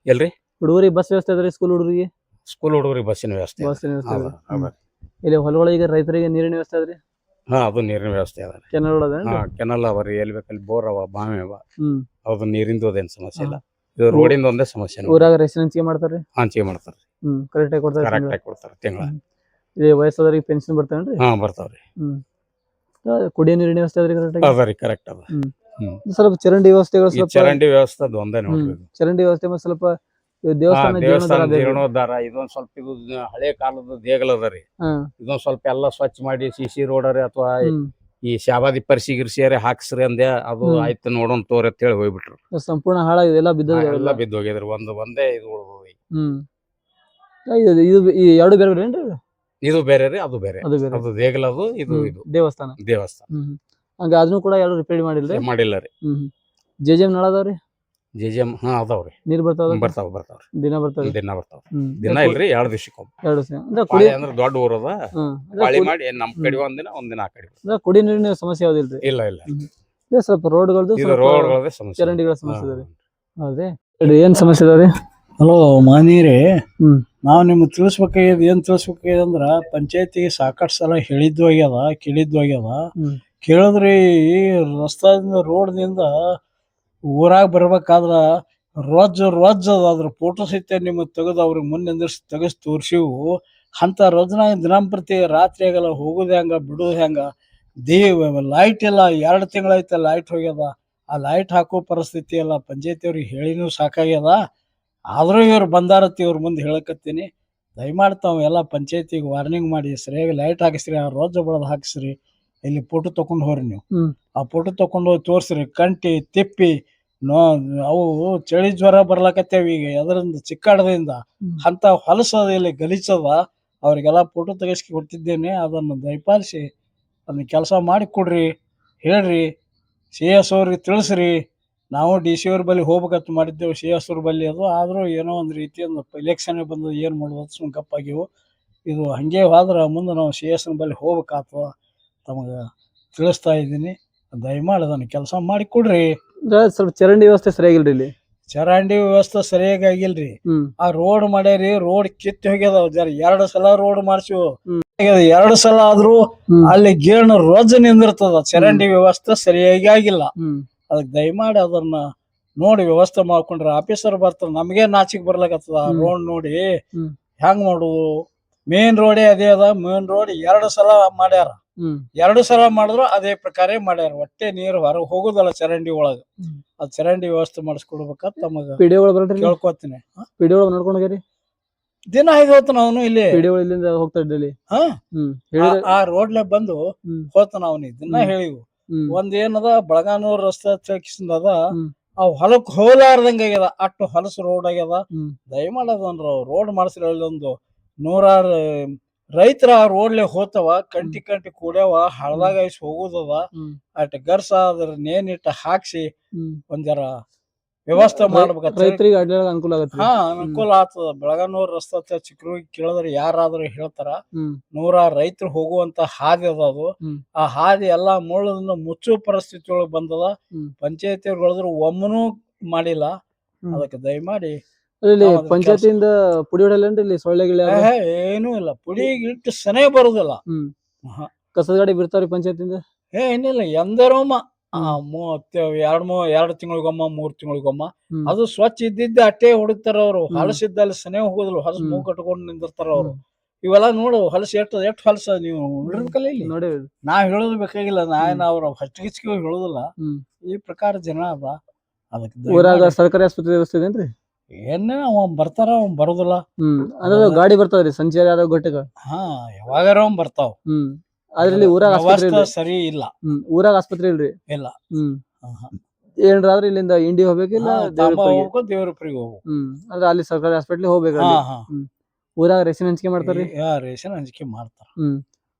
ಎಲ್ರಿ? ಹುಡುಗರಿಗೆ ಬಸ್ ವ್ಯವಸ್ಥೆ ಅದ್ರಿ ಸ್ಕೂಲ್ ಹುಡುಗರಿಗೆ? ಸ್ಕೂಲ್ ಹುಡುಗರಿಗೆ ಬಸ್ಸಿನ ವ್ಯವಸ್ಥೆ. ಬಸ್ ವ್ಯವಸ್ಥೆ. ಅದ. ಇಲ್ಲಿ ಹೊಲಗಳಿಗೆ ರೈತರಿಗೆ ನೀರಿನ ವ್ಯವಸ್ಥೆ ಅದ್ರಿ ಹಾ ಅದು ನೀರಿನ ವ್ಯವಸ್ಥೆ ಅದ ಕೆನಲ್ ಹಾ ಕೆನಲ್ ಅವ ರೀ ಎಲ್ಲಿ ಬೇಕಲ್ಲಿ ಬೋರ್ ಅವ ಬಾವಿ ಅವ. ಹ್ಮ್. ಅದು ನೀರಿಂದು ಅದೇನ್ ಸಮಸ್ಯೆ ಇಲ್ಲ. ಇದು ರೋಡಿಂದ ಒಂದೇ ಸಮಸ್ಯೆ ನೋಡಿ. ಊರಾಗ ಹಂಚಿಕೆ ಮಾಡ್ತಾರ್ರಿ ಹಂಚಿಕೆ ಮಾಡ್ತಾರ ಹ್ಮ್ ಕರೆಕ್ಟ್ ಆಗಿ ಕೊಡ್ತಾರೆ ಕರೆಕ್ಟ್ ಆಗಿ ಕೊಡ್ತಾರೆ ತಿಂಗಳ. ಇಲ್ಲಿ ವಯಸ್ಸಾದವ್ರಿಗೆ ಪೆನ್ಷನ್ ಬರ್ತಾವೇನ್ರಿ ಹಾ ಬರ್ತಾವ್ರಿ ಹ್ಮ್. ಆ, ಕುಡಿಯೋ ನೀರಿನ ವ್ಯವಸ್ಥೆ ಅದ್ರಿ ಕರೆಕ್ಟ್ ಆಗಿ? ಅದ ರೀ ಕರೆಕ್ಟ್ ಅದ. ಸ್ವಲ್ಪ ಚರಂಡಿ ವ್ಯವಸ್ಥೆಗಳು ಈ ಸ್ವಲ್ಪ ಚರಂಡಿ ವ್ಯವಸ್ಥೆ ಅದು ಒಂದೇ ನೋಡ್ರಿ ಹ್ಮ್. ಇದು. ಚರಂಡಿ ವ್ಯವಸ್ಥೆ ಮತ್ತೆ ಸ್ವಲ್ಪ ದೇವಸ್ಥಾನ ದೇವಸ್ಥಾನ ಜೀರ್ಣೋದ್ಧಾರ ಇದೊಂದ್ ಸ್ವಲ್ಪ ಇದು ಹಳೆ ಕಾಲದ ದೇಗಲ ರೀ. ಇದೊಂದ್ ಸ್ವಲ್ಪ ಎಲ್ಲ ಸ್ವಚ್ಛ ಮಾಡಿ ಸಿ ಸಿ ರೋಡರಿ ಅಥವಾ ಹ್ಮ್. ಈ ಶಾಬಾದಿ ಪರಿಸಿ ಗಿರ್ಸಿಯರೆ ಹಾಕ್ಸ್ರಿ ಅಂದೆ ಅದು. ಆಯ್ತು ನೋಡೋಣ ತೋರಿ ಅಂತ ಹೇಳಿ ಹೋಗ್ಬಿಟ್ರು ಸಂಪೂರ್ಣ ಹಾಳಾಗಿದೆ ಎಲ್ಲ ಬಿದ್ದ ಎಲ್ಲ ಬಿದ್ದ ಹೋಗಿದ್ರಿ ಒಂದ್ ಒಂದೇ ಇದು ಉಳ್ದದ ಹ್ಮ್. ಇದು ಇದು ಈ ಎರಡು ಬೇರೆ ಬೇರೆ ಏನ್ರಿ? ಇದು ಬೇರೆ ರೀ ಅದು ಬೇರೆ. ಅದು ದೇಗಲ ಅದು ದೇಗಲದು ಇದು ಇದು. ದೇವಸ್ಥಾನ. ದೇವಸ್ಥಾನ. ಹಂಗ ಅದನ್ನು ಕೂಡ ಯಾರು ರಿಪೇರಿ ಮಾಡಿಲ್ಲ ಮಾಡಿಲ್ಲ ರೀ. ಜೆ ಜೆ ಎಂ ನಳದವ್ರಿ? ಜೆ ಜೆ ಎಂ ಹಾ ಅದಾವ್ರಿ ನೀರ್ ಬರ್ತಾವ ಬರ್ತಾವ ಬರ್ತಾವ್ರಿ ದಿನ ಬರ್ತಾವ ದಿನ ಬರ್ತಾವ. ದಿನ ಇಲ್ರಿ ಎರಡ್ ದಿವಸಕ್ಕೊಮ್ಮೆ. ಎರಡು ದಿವಸ. ಅಂದ್ರೆ ಕುಡಿ ಅಂದ್ರೆ ದೊಡ್ಡ ಊರದ ಪಾಳಿ ಮಾಡಿ ನಮ್ ಕಡೆ ಒಂದಿನ ಒಂದಿನ ಆ ಕಡೆ. ಅಂದ್ರೆ ಕುಡಿ ನೀರಿನ ಸಮಸ್ಯೆ ಯಾವ್ದಿಲ್ರಿ ಇಲ್ಲ ಇಲ್ಲ. ಇದೇ ಸ್ವಲ್ಪ ರೋಡ್ಗಳದ್ದು ರೋಡ್ಗಳದ್ದೇ ರೋಡ್ಗಳದೇ ಸಮಸ್ಯೆ. ಚರಂಡಿಗಳ ಸಮಸ್ಯೆ ಇದೆ ಹೌದೇ ಏನ್ ಸಮಸ್ಯೆ ಇದಾವ್ರಿ ಹಲೋ ಮಾನೀರಿ. ಹ್ಮ್. ನಾವು ನಿಮ್ಗೆ ತಿಳಿಸ್ಬೇಕಾಗ್ಯದ ಏನ್ ತಿಳಿಸ್ಬೇಕಾಗ್ಯದ ಅಂದ್ರ ಪಂಚಾಯತಿಗೆ ಸಾಕಷ್ಟು ಸಲ ಹೇಳಿದ್ದು ಆಗ್ಯದ ಕೇಳಿದ್ದು ಆಗ್ಯದ. ಕೇಳಿದ್ರಿ ಈ ರಸ್ತಾದಿಂದ ರೋಡ್ದಿಂದ ಊರಾಗ ಬರ್ಬೇಕಾದ್ರ ರೊಜ್ಜ ರೊಜ್ಜ ಅದ ಅದ್ರ ಫೋಟೋ ಸಹಿತ ನಿಮಗೆ ತೆಗೆದು ಅವ್ರಿಗೆ ಮುಂದೆ ನಿಂದಿರ್ಸಿ ತೆಗೆಸಿ ತೋರ್ಸಿವು. ಅಂತ ರೊಜ್ನಾಗ ದಿನಂಪ್ರತಿ ರಾತ್ರಿ ಆಗಲ್ಲ ಹೋಗುದು ಹೆಂಗ ಬಿಡೋದು ಹೆಂಗ. ದೇವ್ ಲೈಟ್ ಇಲ್ಲ ಎರಡು ತಿಂಗಳೈತೆ ಲೈಟ್ ಹೋಗ್ಯದ. ಆ ಲೈಟ್ ಹಾಕೋ ಪರಿಸ್ಥಿತಿ ಎಲ್ಲ ಪಂಚಾಯತಿ ಅವ್ರಿಗೆ ಹೇಳಿನೂ ಸಾಕಾಗ್ಯದ. ಆದರೂ ಇವ್ರು ಬಂದಾರತ್ತಿ ಇವ್ರ ಮುಂದೆ ಹೇಳಕತ್ತೀನಿ. ದಯಮಾಡಿ ತಾವು ಎಲ್ಲ ಪಂಚಾಯತಿಗೆ ವಾರ್ನಿಂಗ್ ಮಾಡಿ ಸರಿಯಾಗಿ ಲೈಟ್ ಹಾಕಿಸ್ರಿ ಆ ರೋಜ ಬಳದ್ ಹಾಕಿಸ್ರಿ. ಇಲ್ಲಿ ಫೋಟೋ ತಕೊಂಡ್ ಹೋಗ್ರಿ ನೀವು. ಆ ಫೋಟೋ ತಕೊಂಡ್ ಹೋಗಿ ತೋರಿಸ್ರಿ ಕಂಟಿ ತಿಪ್ಪಿ ನೋ ಅವು ಚಳಿ ಜ್ವರ ಬರ್ಲಾಕತ್ತೇವ ಈಗ ಎದರಿಂದ ಚಿಕ್ಕಾಡದಿಂದ. ಅಂತ ಹೊಲಸದ ಇಲ್ಲಿ ಗಲೀಜದ ಅವ್ರಿಗೆಲ್ಲ ಫೋಟೋ ತೆಗಿಸ್ಕಿ ಕೊಡ್ತಿದ್ದೇನೆ ಅದನ್ನು ದಯಪಾಲಿಸಿ ಅದನ್ನ ಕೆಲಸ ಮಾಡಿ ಕೊಡ್ರಿ ಹೇಳ್ರಿ ಸಿ ಎಸ್ ಅವ್ರಿಗೆ ತಿಳಿಸ್ರಿ. ನಾವು ಡಿ ಸಿ ಅವ್ರ ಬಳಿ ಹೋಗ್ಬೇಕಂತ ಮಾಡಿದ್ದೆವು ಸಿ ಎಸ್ ಅವ್ರ ಬಳಿ ಅದು. ಆದರೂ ಏನೋ ಒಂದು ರೀತಿಯಿಂದ ಇಲೆಕ್ಷನ್ ಬಂದು ಏನು ಮಾಡೋದು ಸುಮ್ಮನೆ ಕಪ್ಪಾಗಿವು ಇದು ಹಂಗೆ ಹೋದ್ರೆ ಮುಂದೆ ನಾವು ಸಿ ಎಸ್ನ ಬಳಿ ಹೋಗ್ಬೇಕಾಗ್ತದ ತಮಗೆ ತಿಳಿಸ್ತಾ ಇದ್ದೀನಿ. ದಯಮಾಡಿ ಅದನ್ನು ಕೆಲಸ ಮಾಡಿ ಕೊಡ್ರಿ. ಅಂದ್ರೆ ಸ್ವಲ್ಪ ಚರಂಡಿ ವ್ಯವಸ್ಥೆ ಸರಿಯಾಗಿಲ್ರಿ ಇಲ್ಲಿ? ಚರಂಡಿ ವ್ಯವಸ್ಥೆ ಸರಿಯಾಗಿ ಆಗಿಲ್ರಿ ಹ್ಮ್. ಆ ರೋಡ್ ಮಾಡ್ಯಾರಿ ರೋಡ್ ಕಿತ್ತಿ ಹೋಗ್ಯದ. ಜರ ಎರಡು ಸಲ ರೋಡ್ ಮಾಡ್ಸಿವು. ಎರಡು ಸಲ ಆದ್ರೂ ಹ್ಮ್. ಅಲ್ಲಿ ಗೇಣು ರೋಜ್ ನಿಂದಿರ್ತದ. ಚರಂಡಿ ವ್ಯವಸ್ಥೆ ಸರಿಯಾಗಿ ಆಗಿಲ್ಲ ಹ್ಮ್. ಅದಕ್ಕೆ ದಯಮಾಡಿ ಅದನ್ನ ನೋಡಿ ವ್ಯವಸ್ಥೆ ಮಾಡ್ಕೊಂಡ್ರೆ ಆಫೀಸರ್ ಬರ್ತಾರ. ನಮಗೆ ನಾಚಿಕ್ ಬರ್ಲಾಕತ್ತದ ಹ್ಮ್. ರೋಡ್ ನೋಡಿ. ಹ್ಮ್. ಹೆಂಗ್ ಮಾಡುದು? ಮೇನ್ ರೋಡೇ ಅದೇ ಅದ. ಮೇನ್ ರೋಡ್ ಎರಡು ಸಲ ಮಾಡ್ಯಾರ. ಎರಡು ಸಲ ಮಾಡಿದ್ರು ಅದೇ ಪ್ರಕಾರ ಮಾಡ್ಯಾರ. ಒಟ್ಟೆ ನೀರು ಹೊರಗೆ ಹೋಗುದಲ್ಲ ಚರಂಡಿ ಒಳಗ. ಅದ್ ಚರಂಡಿ ವ್ಯವಸ್ಥೆ ಮಾಡಿಸ್ಕೊಡ್ಬೇಕಂತ ತಮಗ ಪಿಡಿಒಗಳು ಬರಲ್ರಿ ಕೇಳ್ಕೊತೀನಿ. ನಡ್ಕೊಂಡು ಹೋಗ್ಯಾರಿ? ದಿನ ಐದು ಹೊತ್ತು ಅವನು ಇಲ್ಲಿ. ಪಿಡಿಒಗಳು ಇಲ್ಲಿಂದ ಹೋಗ್ತಾ ಇದ್ದಲ್ಲಿ? ಹಾ? ಆ- ರೋಡ್ಲೆ ಬಂದು ಹೋತನ ಅವನಿ ದಿನ. ಹೇಳಿವು. ಒಂದ್ ಏನದ ಬಳಗಾನೂರ್ ರಸ್ತೆ ಚಕಿಸಿಂದ ಅದ. ಆ ಹೊಲಕ್ ಹೋಲಾರ್ದಂಗ ಆಗ್ಯದ. ಅಟ್ಟು ಹೊಲಸು ರೋಡ್ ಆಗ್ಯದ. ಹ್ಮ್. ದಯಮಾಡಿ ರೋಡ್ ಮಾಡಿಸ್ರಿ ಒಂದು ನೂರಾರು ರೈತರ ಆ ರೋಡ್ಲೆ ಹೋತವ ಕಂಟಿ ಕಂಟಿ ಕೂಡ್ಯಾವ ಹಳದಾಗ ಐಸ್ ಹೋಗುದದ. ಅಟ್ ಗರ್ಸ ಅದ್ರ ನೇನಿಟ್ಟ ಹಾಕ್ಸಿ ಒಂದರ ವ್ಯವಸ್ಥೆ ಮಾಡ್ಬೇಕಂತ ರೈತರಿಗೆ ಅಡ್ಡಾಡಕ್ ಅನುಕೂಲ ಆಗತ್ತೆ ಹಾ ಅನುಕೂಲ ಆಗ್ತದ ಬೆಳಗಾನೂರ್ ರಸ್ತೆ ಚಿಕ್ಕ ಕೇಳಿದ್ರೆ ಯಾರಾದ್ರೂ ಹೇಳ್ತಾರ ನೂರ ನೂರಾರು ರೈತರು ಹೋಗುವಂತ ಹಾದಿ ಅದ ಅದು. ಆ ಹಾದಿ ಎಲ್ಲಾ ಮುಳ್ಳದನ್ನ ಮುಚ್ಚು ಪರಿಸ್ಥಿತಿ ಒಳಗ್ ಬಂದದ. ಪಂಚಾಯತಿ ಒಳದ್ರು ಒಮ್ಮನೂ ಮಾಡಿಲ್ಲ. ಅದಕ್ಕೆ ದಯಮಾಡಿ ಇಲ್ಲಿ ಪಂಚಾಯತಿಯಿಂದ ಪುಡಿ ಹೊಡೆಯಲ್ಲೇನ್ರಿ ಇಲ್ಲಿ ಸೊಳ್ಳೆ ಗಿಳೆ ಅದು? ಏಹ್, ಏನೂ ಇಲ್ಲ. ಪುಡಿ ಇಟ್ಟು ಸನೇ ಬರುದಿಲ್ಲ. ಹ್ಮ್. ಆಹಾ. ಕಸದ ಗಾಡಿ ಬಿಡ್ತಾವ್ರಿ ಪಂಚಾಯತಿಯಿಂದ? ಏ ಏನಿಲ್ಲ ಎಂದರೋಮ್ಮ. ಮೂವತ್ತ ಎರಡ್ ಮೂ ಎರಡ್ ತಿಂಗಳಿಗೊಮ್ಮ ಮೂರ್ ತಿಂಗಳಿಗೊಮ್ಮ. ಹ್ಮ್. ಅದು ಸ್ವಚ್ಛ ಇದ್ದಿದ್ದೆ ಅಟ್ಟೆ ಹೊಡಿತಾರ ಅವ್ರು. ಹ್ಮ್. ಹೊಲಸಿದ್ದಲ್ಲಿ ಸನೇ ಹೋಗುದಿಲ್ಲ. ಹಲಸು ಹ್ಮ್. ಮೂಗ್ ಕಟ್ಕೊಂಡು ನಿಂದಿರ್ತಾರ ಅವ್ರು. ಹ್ಮ್. ಇವೆಲ್ಲ ನೋಡು ಹಲಸು ಎಷ್ಟು ಎಷ್ಟು ಹೊಲಸ ನೀವು ನೋಡಿರ್ಬೇಕಲ್ಲ ಇಲ್ಲಿ? ನೋಡಿ ನಾ ಹೇಳೋದು ಬೇಕಾಗಿಲ್ಲ. ನಾ ಅವ್ರ ಏನ್ ಅವ್ರ ಹಚ್ಚಿಗಿಚ್ಚಿಗೆ ಹೇಳುದಿಲ್ಲ. ಹ್ಮ್. ಈ ಪ್ರಕಾರ ಜನ ಅದ. ಅದಕ್ಕೆ ಊರಾಗ ಸರ್ಕಾರಿ ಆಸ್ಪತ್ರೆ ವ್ಯವಸ್ಥೆ ಇದೇನ್ರಿ ಏನೇ ಅವ ಬರ್ತಾರ ಅವ್ ಬರೋದಿಲ್ಲ. ಹ್ಮ್. ಅಂದ್ರೆ ಅದು ಗಾಡಿ ಬರ್ತಾವ್ರಿ ಸಂಚಾರಿ ಆದ ಘಟಕ. ಹಾ ಯಾವಾಗಾರ ಅವ್ ಬರ್ತಾವ. ಹ್ಮ್. ಅದ್ರಲ್ಲಿ ಊರಾಗ ಆಸ್ಪತ್ರೆ ವ್ಯವಸ್ಥೆ ಇಲ್ರಿ? ಸರಿ ಇಲ್ಲ. ಹ್ಮ್. ಊರಾಗ ಆಸ್ಪತ್ರೆ ಇಲ್ರಿ? ಇಲ್ಲ. ಹ್ಮ್. ಆಹಾ. ಏನ್ರ ಆದ್ರೆ ಇಲ್ಲಿಂದ ಇಂಡಿ ಹೋಗ್ಬೇಕಿಲ್ಲ ಹಾ, ತಾಂಬ ದೇವ್ರಪ್ಪಗೆ ಹೋಗ್ಬೇಕು ದೇವ್ರಪ್ಪರಿಗೆ ಹೋಗ್ಬೇಕು. ಹ್ಮ್. ಅಂದ್ರೆ ಅಲ್ಲಿ ಸರ್ಕಾರಿ ಹಾಸ್ಪಿಟ್ಲಿಗೆ ಹೋಗ್ಬೇಕು ಹಾ ಅಲ್ಲಿ. ಹಾ ಊರಾಗ ರೇಷನ್ ಹಂಚಿಕೆ ಮಾಡ್ತಾರ್ರಿ? ಯಾ ರೇಷನ್ ಹಂಚಿಕೆ ಮಾಡ್ತಾರ. ಹ್ಮ್.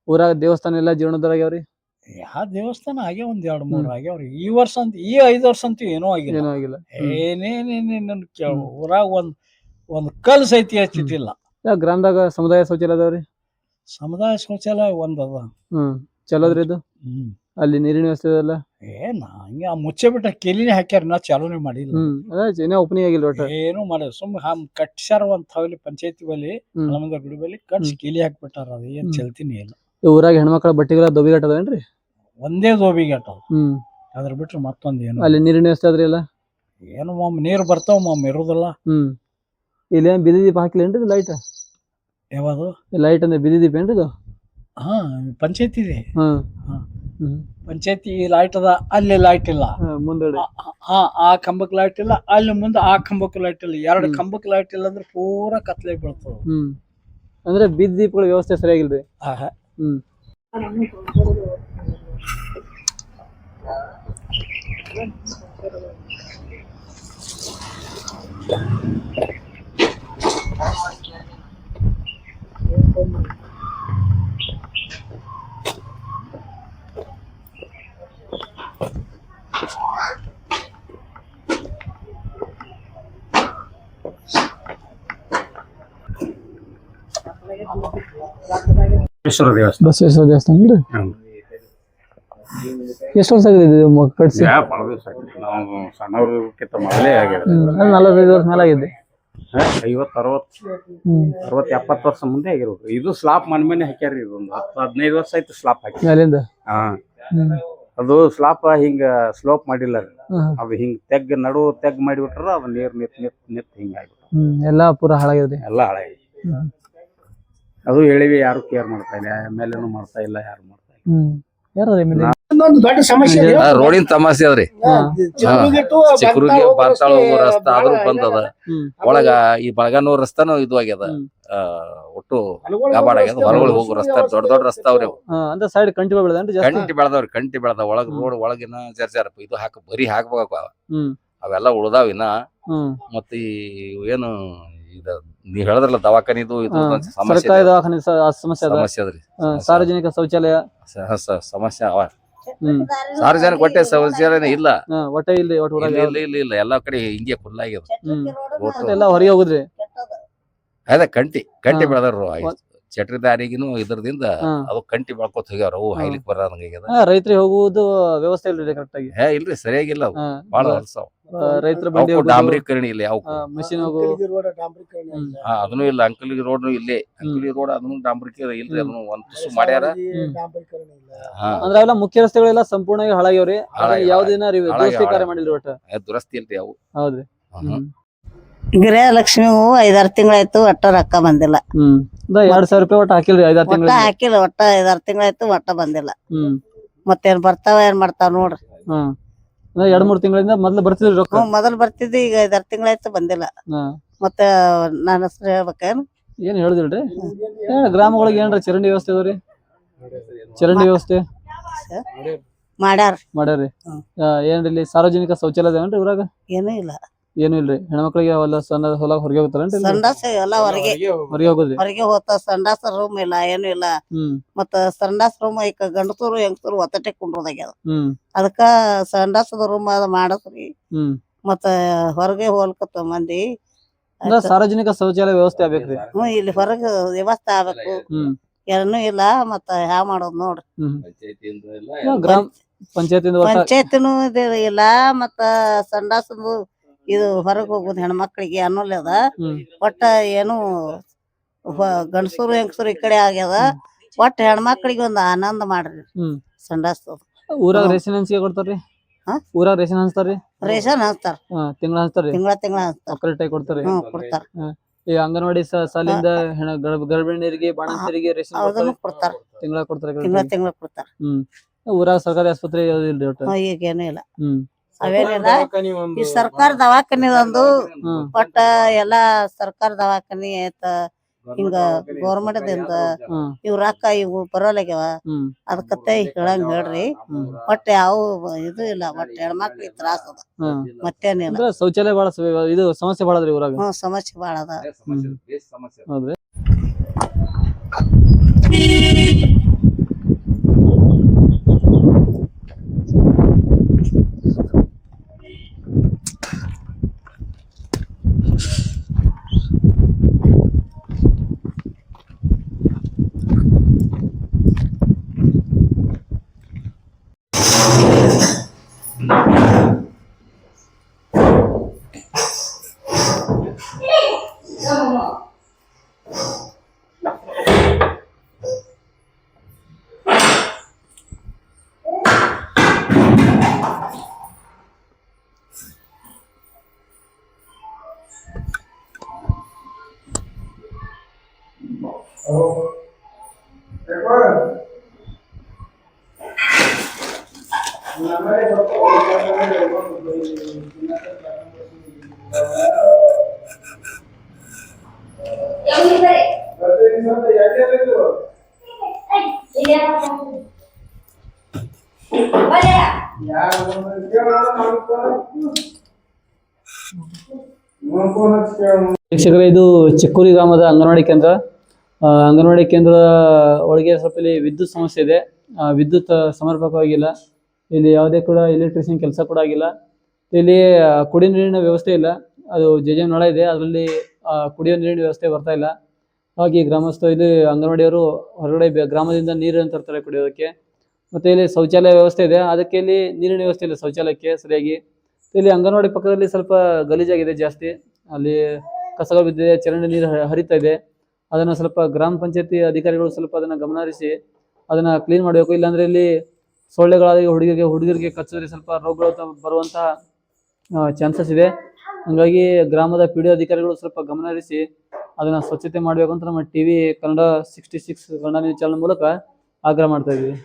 ಊರಾಗ ದೇವಸ್ಥಾನ ಎಲ್ಲಾ ಜೀವನದೊಳಗ್ಯಾವ್ರಿ ಆಗ್ಯಾವ್ರಿ? ಯಾ ದೇವಸ್ಥಾನ ಹಾಗೆ ಒಂದ್ ಎರಡ್ ಮೂರು ಆಗ್ಯಾವ್ರಿ ಈ ವರ್ಷ ಅಂತ ಈ ಐದ್ ವರ್ಷ ಅಂತೂ ಏನೋ ಆಗಿಲ್ಲ. ಏನೂ ಆಗಿಲ್ಲ. ಏನೇನೇನೇನ್ ಕೇಳ. ಊರಾಗ ಒಂದ್ ಒಂದ್ ಕಲ್ ಸೈತಿ ಹಚ್ಚಿಟ್ಟಿಲ್ಲ. ಗ್ರಾಮದಾಗ ಸಮುದಾಯ ಶೌಚಾಲಯ ಅದಾವ್ರಿ ಸಮುದಾಯ ಶೌಚಾಲಯ ಒಂದ್ ಅದ. ಹ್ಮ್. ಚಲೋದ್ರಿ ಇದು? ಹ್ಮ್. ಅಲ್ಲಿ ನೀರಿನ ವ್ಯವಸ್ಥೆ ಅದೆಲ್ಲ ಏನ ಹಂಗೆ ಆ ಮುಚ್ಚೆ ಬಿಟ್ಟ ಕೆಲಿನೇ ಹಾಕ್ಯಾರ ನಾ ಚಾಲೂನೇ ಮಾಡಿಲ್ಲ. ಹ್ಮ್. ಅದ ಏನೋ ಓಪನಿಂಗ್ ಆಗಿಲ್ಲ ಒಟ್ಟ? ಏನು ಮಾಡಿಲ್ಲ. ಸುಮ್ ಹಮ್ ಕಟ್ಸ್ಯಾರ ಒಂದ್ ಹವಲಿ ಪಂಚಾಯತಿ ಬಲಿ ಹನುಮಂತ ಗುಡಿ ಬಲಿ ಕಟ್ಸ್ ಕೆಲಿ ಹಾಕ್ಬಿಟ್ಟಾರ. ಅದು ಏನ್. ಚಲ್ತಿನಿ ಇಲ್ಲ. ಈ ಊರಾಗ ಹೆಣ್ಮಕ್ಳ ಬಟ್ಟೆಗಳ ದೊಬಿಗಟ್ಟ ಅದಾವೇನ್ರಿ ಒಂದೇ ಜೋಬಿಗೆ ಅಟ್ಟ ಹ್ಮ್. ಅದ್ರ ಬಿಟ್ರೆ ಮತ್ತೊಂದು ಏನು? ಅಲ್ಲಿ ನೀರಿನ ವ್ಯವಸ್ಥೆ ಅದ್ರಿ ಎಲ್ಲ ಏನು ಮಮ್ಮ ನೀರು ಬರ್ತಾವ ಮಮ್ಮ ಇರುದಿಲ್ಲ. ಹ್ಮ್. ಇಲ್ಲಿ ಏನ್ ಬಿದಿ ದೀಪ ಹಾಕಿಲ್ಲೇನ್ರಿ ಲೈಟ್ ಯಾವುದು? ಲೈಟ್ ಅಂದ್ರೆ ಬಿದಿ ದೀಪ ಏನ್ರಿ ಇದು? ಹಾ ಪಂಚಾಯತಿ ಇದೆ. ಹಾ. ಹ್ಮ್. ಪಂಚಾಯತಿ ಲೈಟ್ ಅದ ಅಲ್ಲಿ ಲೈಟ್ ಇಲ್ಲ. ಹಾ, ಮುಂದಡೆ. ಆ ಆ ಕಂಬಕ್ ಲೈಟ್ ಇಲ್ಲ ಅಲ್ಲಿ ಮುಂದೆ ಆ ಕಂಬಕ್ಕೆ ಲೈಟ್ ಇಲ್ಲ. ಎರಡು ಕಂಬಕ್ಕೆ ಕಂಬಕ್ ಲೈಟ್ ಇಲ್ಲ ಅಂದ್ರೆ ಪೂರಾ ಕತ್ಲೆ ಬೀಳ್ತದ. ಹ್ಮ್. ಅಂದ್ರೆ ಬಿದಿ ದೀಪಗಳ ವ್ಯವಸ್ಥೆ ಸರಿಯಾಗಿಲ್ರಿ? ಆಹಾ. ಹ್ಮ್. Besos de Dios. Besos de Dios también. ಎಷ್ಟು ವರ್ಷ ಆಗಿದೆ ಇದು ಮ- ಕಟ್ಸಿ? ಯಾ ಭಾಳ ದಿವಸ ಆಯ್ತು ನಾವು ಮೊದಲೇ ಆಗಿದೆ ಹ್ಮ್ ನಲವತ್ತೈದು ವರ್ಷ ಮೇಲೆ ಆಗಿದೆ ಐವತ್ತು ಅರವತ್ತು ಹ್ಮ್. ಅರವತ್ತು ಎಪ್ಪತ್ತು ವರ್ಷ ಮುಂದೆ ಆಗಿರೋದು ಇದು ಸ್ಲಾಪ್ ಮನೆ ಮನೆ ಹಾಕ್ಯಾರಿ ಇದೊಂದು ಹತ್ತು ಹದಿನೈದು ವರ್ಷ ಆಯ್ತು ಸ್ಲಾಪ್ ಹಾಕಿ. ಮೇಲಿಂದ? ಹಾ. ಹ್ಮ್. ಅದು ಸ್ಲಾಪ್ ಹಿಂಗ ಸ್ಲೋಪ್ ಮಾಡಿಲ್ಲ ರೀ. ಅದು ಹಿಂಗ ತೆಗ್ ನಡು ತೆಗ್ ಮಾಡಿಬಿಟ್ರ ಅದು ನೀರ್ ನಿತ್ ನಿತ್ ನಿತ್ ಹಿಂಗ ಆಗ್ಬಿಟ್ಟು ಹ್ಮ್ ಎಲ್ಲಾ ಪೂರ ಹಾಳಾಗಿದೆ ಎಲ್ಲ ಹಾಳಾಗಿ ಹ್ಮ್. ಅದು ಹೇಳಿವಿ ಯಾರು ಕೇರ್ ಮಾಡ್ತಾ ಇಲ್ಲ ಎಂ ಎಲ್ ಮಾಡ್ತಾ ಇಲ್ಲ ಯಾರು ಮಾಡ್ತಾ ಇಲ್ಲ. ಹ್ಮ್. ಯಾರು ದೊಡ್ಡ ಸಮಸ್ಯೆ ಇದೆ. ರೋಡಿನ ತಮಾಸೆ ಅದ್ರಿ. ಚಿಕ್ಕುರುಗಿ to ಚಿಕ್ಕರುಗಿ ಬಂತಾಳ ಹೋಗೋ ಬಾರ್ತಾಳ ಹೋಗೋ ರಸ್ತೆ ಆದ್ರೂ ಬಂದದ. ಹ್ಮ್. ಒಳಗ ಈ ಬಳಗಾನೂರ್ ರಸ್ತಾನು ಇದು ಆಗ್ಯದ ಹ್ಮ್. ಆ, ಒಟ್ಟು ಹೊಲಗೊಳಗೆ ಗಾಬಾಡ್ ಆಗ್ಯದ. ಹೋಗೋ ಹೋಗೋ ರಸ್ತೆ ದೊಡ್ಡ ದೊಡ್ಡ ರಸ್ತೆ ಅವ್ರಿ ಅವು. ಹಾ ಅಂದ್ರೆ ಸೈಡ್ ಕಂಟಿ ಜಾಸ್ತಿ? ಕಂಟಿ ಬೆಳದವ್ರಿ ಕಂಟಿ ಬೆಳದ ಒಳಗ್ ಹ್ಮ್. ರೋಡ್ ಒಳಗಿನ ಜರ್ಜಾರ ಇದು ಹಾಕ ಬರಿ ಹಾಕ್ಬೇಕು ಅವ. ಹ್ಮ್. ಅವೆಲ್ಲ ಉಳ್ದಾವ್ ಇನ್ನ. ಹ್ಮ್. ಮತ್ತ ಈ ಏನು ಇದ ನೀವ್ ಹೇಳಿದ್ರಲ್ಲ ದವಾಖಾನಿದು ಇದು ಹಾ. ಒಂದ್ ಸಮಸ್ಯೆ ಸರ್ಕಾರಿ ಇದೆ. ದವಾಖಾನೆ ಸ- ಆ ಸಮಸ್ಯೆ ಅದ. ಸಮಸ್ಯೆ ಅದ್ರಿ. ಹಾ, ಸಾರ್ವಜನಿಕ ಶೌಚಾಲಯ. ಸ- ಸ- ಸಮಸ್ಯೆ ಅವ. ಸಾರ್ವಜನಿಕ ಹೊಟ್ಟೆ ಶೌಚಾಲಯನೇ ಇಲ್ಲ. ಹೊಟ್ಟೆ ಒಟ್ಟ ಇಲ್ಲಿ ಇಲ್ಲ ಇಲ್ಲ ಇಲ್ಲ ಇಲ್ಲ ಎಲ್ಲಾ ಕಡೆ ಹಿಂಗೆ ಫುಲ್ ಆಗ್ಯದ ಹ್ಮ್. ಒಟ್ಟು ಮತ್ತೆ ಎಲ್ಲ ಹೊರಗೆ ಹೋಗುದ್ರಿ? ಅದ ಕಂಟಿ ಕಂಟಿ ಬೆಳೆದ್ರು ಚಟ್ರಿ ದಾರಿಗಿನೂ ಇದ್ರದಿಂದ ಹಾ. ಅದು ಕಂಟಿ ಬೆಳ್ಕೊತ ಹೋಗ್ಯಾರ ಅವು ಹಾ. ಹೈಲಿಕ್ ಬರೋದಂಗ ಆಗ್ಯದ. ರೈತರಿಗೆ ಹೋಗುವುದು ವ್ಯವಸ್ಥೆ ಇಲ್ರಿ ಕರೆಕ್ಟ್ ಆಗಿ. ಹೇ ಇಲ್ರಿ ಸರಿಯಾಗಿಲ್ಲ ಅವು. ಹಾ, ಬಾಳ ಆ, ರೈತರ ಬಂಡಿ ಅವಕ್ಕೂ ಡಾಂಬರೀಕರಣ ಇಲ್ಲ ಯಾವ ಮಿಷಿನ್ ಹೋಗು ಅದನ್ನು ಇಲ್ಲ ಅಂಕಲಿ ರೋಡ್ ಇಲ್ಲೇ. ಅಂಕಲಿ ರೋಡ್ ಅದನ್ನು ಡಾಂಬರೀಕರಣ ಇಲ್ರಿ ಅದನ್ನು ಒಂದ್ ತುಸು ಮಾಡ್ಯಾರ. ಹಾ. ಅಂದ್ರೆ ಅವೆಲ್ಲ ಮುಖ್ಯ ರಸ್ತೆಗಳೆಲ್ಲ ಸಂಪೂರ್ಣವಾಗಿ ಹಾಳಾಗ್ಯಾವ್ರಿ. ಹಾಳಾಗ್ಯಾವ. ಯಾವ್ದಿನ ಹಾಳಾಗ್ಯಾವ, ದುರಸ್ತಿ ಕಾರ್ಯ ಹಾಳಾಗ್ಯಾವ. ಮಾಡಿಲ್ರಿ ಒಟ್ಟ. ಏ, ದುರಸ್ತಿ ಇಲ್ರಿ ಅವು. ಹೌದ್ರಿ. ಹ್ಮ್ ಹೂವು ಐದಾರು ತಿಂಗಳಾಯ್ತು ಒಟ್ಟ ರೊಕ್ಕ ಬಂದಿಲ್ಲ. ಹ್ಮ್. ಎರಡ್ ಸಾವಿರ ರೂಪಾಯಿ ಹಾಕಿಲ್ಲ ಹಾಕಿಲ್ರಿ ಐದಾರು ಒಟ್ಟ ತಿಂಗಳ ಹಾಕಿಲ್ಲ ಒಟ್ಟ ಐದಾರು ತಿಂಗಳಾಯ್ತು ಒಟ್ಟ ಬಂದಿಲ್ಲ. ಹ್ಮ್. ಮತ್ತೇನ್ ಬರ್ತಾವ ಏನ್ ಮಾಡ್ತಾವ ನೋಡ್ರಿ. ಹ್ಮ್ ಅಂದ್ರೆ ಎರಡ್ ಮೂರ್ ತಿಂಗಳಿಂದ ಮೊದ್ಲು ಬರ್ತಿದ್ರಿ ರೊಕ್ಕ? ಮೊದಲು ಮೊದಲ್ ಬರ್ತಿದ್ದಿ ಈಗ ಐದಾರು ತಿಂಗಳಾಯ್ತು ಬಂದಿಲ್ಲ. ಹಾ. ಮತ್ತ ನನ್ನ ಹೆಸರು ಹೇಳ್ಬೇಕೇನು? ಏನ್ ಹೇಳಿದ್ರಿ ಏನ್ ಗ್ರಾಮಗಳಿಗೆ ಏನ್ರ ಚರಂಡಿ ವ್ಯವಸ್ಥೆ ಅದಾವ್ರಿ? ಚರಂಡಿ ವ್ಯವಸ್ಥೆ? ಮಾಡ್ಯಾರ ಮಾಡ್ಯಾರ್ರಿ. ಹ್ಮ್. ಆ, ಏನ್ರಿ ಇಲ್ಲಿ ಸಾರ್ವಜನಿಕ ಶೌಚಾಲಯ ಅದಾವೇನ್ರಿ ಊರಾಗ? ಏನೂ ಇಲ್ಲ. ಏನು ಇಲ್ರಿ? ಹೆಣ್ಮಕ್ಳಿಗೆ ಅವೆಲ್ಲ ಸಣ್ಣ ಹೊಲ ಹೊರಗೆ ಹೋಗ್ತಾರೇನ್ರಿ? ಸಂಡಾಸ ಎಲ್ಲ ಹೊರಗೆ. ಹೊರಗೆ ಹೋಗೋದ್ರಿ? ಹೊರಗೆ ಹೋಗ್ತಾ ಸಂಡಾಸ ರೂಮ್ ಇಲ್ಲ ಏನು ಇಲ್ಲ. ಹ್ಮ್. ಮತ್ತ ಸಂಡಾಸ ರೂಮ್ ಈಗ ಗಂಡಸರು ಹೆಂಗಸರು ಒತ್ತಟೆ ಕುಂಡ್ರದಾಗ್ಯದ. ಹ್ಮ್. ಅದಕ್ಕ ಸಂಡಾಸದ ರೂಮ್ ಅದ ಮಾಡಸ್ರಿ ಹ್ಮ್. ಮತ್ತ ಹೊರಗೆ ಹೋಲ್ಕತ್ತ ಮಂದಿ. ಅಂದ್ರ ಸಾರ್ವಜನಿಕ ಶೌಚಾಲಯ ವ್ಯವಸ್ಥೆ ಆಗ್ಬೇಕ್ರಿ. ಹ್ಮ್ ಇಲ್ಲಿ ಹೊರಗೆ ವ್ಯವಸ್ಥೆ ಆಗ್ಬೇಕು. ಹ್ಮ್. ಏನೂ ಇಲ್ಲ ಮತ್ತ ಯಾವ ಮಾಡೋದ್ ನೋಡ್ರಿ. ಪಂಚಾಯತ್ ಪಂಚಾಯತ್ ಗ್ರಾಮ ಪಂಚಾಯತಿಂದ ಒಟ್ಟ ಇಲ್ಲ ಮತ್ತ ಸಂಡಾಸದು ಇದು ಹೊರಗ್ ಹೋಗುದು ಹೆಣ್ಮಕ್ಳಿಗೆ ಅನ್ನೋಲ್ಲ ಅದ. ಹ್ಮ್. ಒಟ್ಟ ಏನು ಗಂಡಸರು ಹೆಂಗಸರು ಈ ಕಡೆ ಆಗ್ಯದ. ಒಟ್ಟ ಹೆಣ್ಮಕ್ಳಿಗೆ ಒಂದ್ ಆನಂದ ಮಾಡ್ರಿ. ಹ್ಮ್. ಸಂಡಾಸ ಊರಾಗ. ರೇಷನ್ ಹಂಚಿಕೆ ಕೊಡ್ತಾರ್ರಿ? ಹಾ? ಊರಾಗ ರೇಷನ್ ಹಂಚ್ತಾರ್ರಿ ರೇಷನ್ ಹಂಚ್ತಾರ ತಿಂಗಳ ಹಂಚ್ತಾರ್ರಿ ತಿಂಗಳ ತಿಂಗಳ ಹಚ್ತಾರ ಕರೆಕ್ಟ್ ಕೊಡ್ತಾರ್ರಿ? ಹ್ಮ್ ಕೊಡ್ತಾರ. ಈ ಅಂಗನವಾಡಿ ಸಾಲಿಂದ ಗರ್ಭಿಣಿಯರಿಗೆ ಬಾಣಂತರಿಗೆ ರೇಷನ್ ಕೊಡ್ತಾರ. ತಿಂಗಳ ಕೊಡ್ತಾರ ತಿಂಗಳ ತಿಂಗಳ ಕೊಡ್ತಾರ. ಹ್ಮ್. ಊರಾಗ ಸರ್ಕಾರಿ ಆಸ್ಪತ್ರೆ ಯಾವ್ದಿಲ್ರಿ ಒಟ್ಟ? ಈಗೇನು ಇಲ್ಲ. ಹ್ಮ್. ಅವೇನಿಲ್ಲ ಈ ಸರ್ಕಾರ ದವಾಖಾನಿದೊಂದು ಒಂದು ಒಟ್ಟ ಎಲ್ಲಾ ಸರ್ಕಾರ ದವಾಖಾನಿ ಆಯ್ತ ಹಿಂಗ ಗೌರ್ಮೆಂಟ್ದಿಂದ ದಿಂದ ಇವ್ ರೊಕ್ಕ ಇವು ಬರೋಲಾಗ್ಯಾವ ಅದಕ್ಕೆ ಅದಕ್ಕತ್ತೆ ಹೇಳಂಗ್ ಹೇಳ್ರಿ. ಒಟ್ಟ ಯಾವ ಇದು ಇಲ್ಲ ಒಟ್ಟ ಹೆಣ್ಮಕ್ಳಿಗೆ ತ್ರಾಸ ಅದ. ಮತ್ತೇನಿಲ್ಲ ಅಂದ್ರ ಶೌಚಾಲಯ ಬಹಳ ಇದು ಸಮಸ್ಯೆ ಊರಾಗ. ಹ್ಮ್ ಸಮಸ್ಯೆ ಬಹಳ ಅದ. ಸಮಸ್ಯೆ ಬೇಸ್ ವೀಕ್ಷಕರೇ, ಇದು ಚಿಕ್ಕೂರಿ ಗ್ರಾಮದ ಅಂಗನವಾಡಿ ಕೇಂದ್ರ. ಅಂಗನವಾಡಿ ಕೇಂದ್ರ ಒಳಗೆ ಸ್ವಲ್ಪ ಇಲ್ಲಿ ವಿದ್ಯುತ್ ಸಮಸ್ಯೆ ಇದೆ. ವಿದ್ಯುತ್ ಸಮರ್ಪಕವಾಗಿಲ್ಲ. ಇಲ್ಲಿ ಯಾವುದೇ ಕೂಡ ಎಲೆಕ್ಟ್ರಿಷಿಯನ್ ಕೆಲಸ ಕೂಡ ಆಗಿಲ್ಲ. ಇಲ್ಲಿ ಕುಡಿಯೋ ನೀರಿನ ವ್ಯವಸ್ಥೆ ಇಲ್ಲ. ಅದು ಜೆ ಜೆ ನಳ ಇದೆ. ಅದರಲ್ಲಿ ಕುಡಿಯೋ ನೀರಿನ ವ್ಯವಸ್ಥೆ ಬರ್ತಾ ಇಲ್ಲ. ಹಾಗೆ ಗ್ರಾಮಸ್ಥ ಇಲ್ಲಿ ಅಂಗನವಾಡಿಯವರು ಹೊರಗಡೆ ಗ್ರಾಮದಿಂದ ನೀರನ್ನು ತರ್ತಾರೆ ಕುಡಿಯೋದಕ್ಕೆ. ಮತ್ತೆ ಇಲ್ಲಿ ಶೌಚಾಲಯ ವ್ಯವಸ್ಥೆ ಇದೆ. ಅದಕ್ಕೆ ಇಲ್ಲಿ ನೀರಿನ ವ್ಯವಸ್ಥೆ ಇಲ್ಲ ಶೌಚಾಲಯಕ್ಕೆ ಸರಿಯಾಗಿ. ಇಲ್ಲಿ ಅಂಗನವಾಡಿ ಪಕ್ಕದಲ್ಲಿ ಸ್ವಲ್ಪ ಗಲೀಜಾಗಿದೆ ಜಾಸ್ತಿ. ಅಲ್ಲಿ ಕಸಗಳು ಬಿದ್ದಿದೆ ಚರಂಡಿ ನೀರು ಹರಿತಾ ಇದೆ. ಅದನ್ನ ಸ್ವಲ್ಪ ಗ್ರಾಮ ಪಂಚಾಯತಿ ಅಧಿಕಾರಿಗಳು ಸ್ವಲ್ಪ ಅದನ್ನ ಗಮನ ಹರಿಸಿ ಅದನ್ನ ಕ್ಲೀನ್ ಮಾಡಬೇಕು. ಇಲ್ಲಾಂದ್ರೆ ಇಲ್ಲಿ ಸೊಳ್ಳೆಗಳಾಗಿ ಹುಡುಗರಿಗೆ ಹುಡುಗರಿಗೆ ಕಚ್ಚಿದ್ರೆ ಸ್ವಲ್ಪ ರೋಗಗಳು ಬರುವಂತಹ ಚಾನ್ಸಸ್ ಇದೆ. ಹಂಗಾಗಿ ಗ್ರಾಮದ ಪಿ ಅಧಿಕಾರಿಗಳು ಸ್ವಲ್ಪ ಗಮನ ಹರಿಸಿ ಅದನ್ನ ಸ್ವಚ್ಛತೆ ಮಾಡಬೇಕು ಅಂತ ನಮ್ಮ TV Kannada sixty six Kannada news channel ಮೂಲಕ ಆಗ್ರಹ ಮಾಡ್ತಾ ಇದ್ದೀವಿ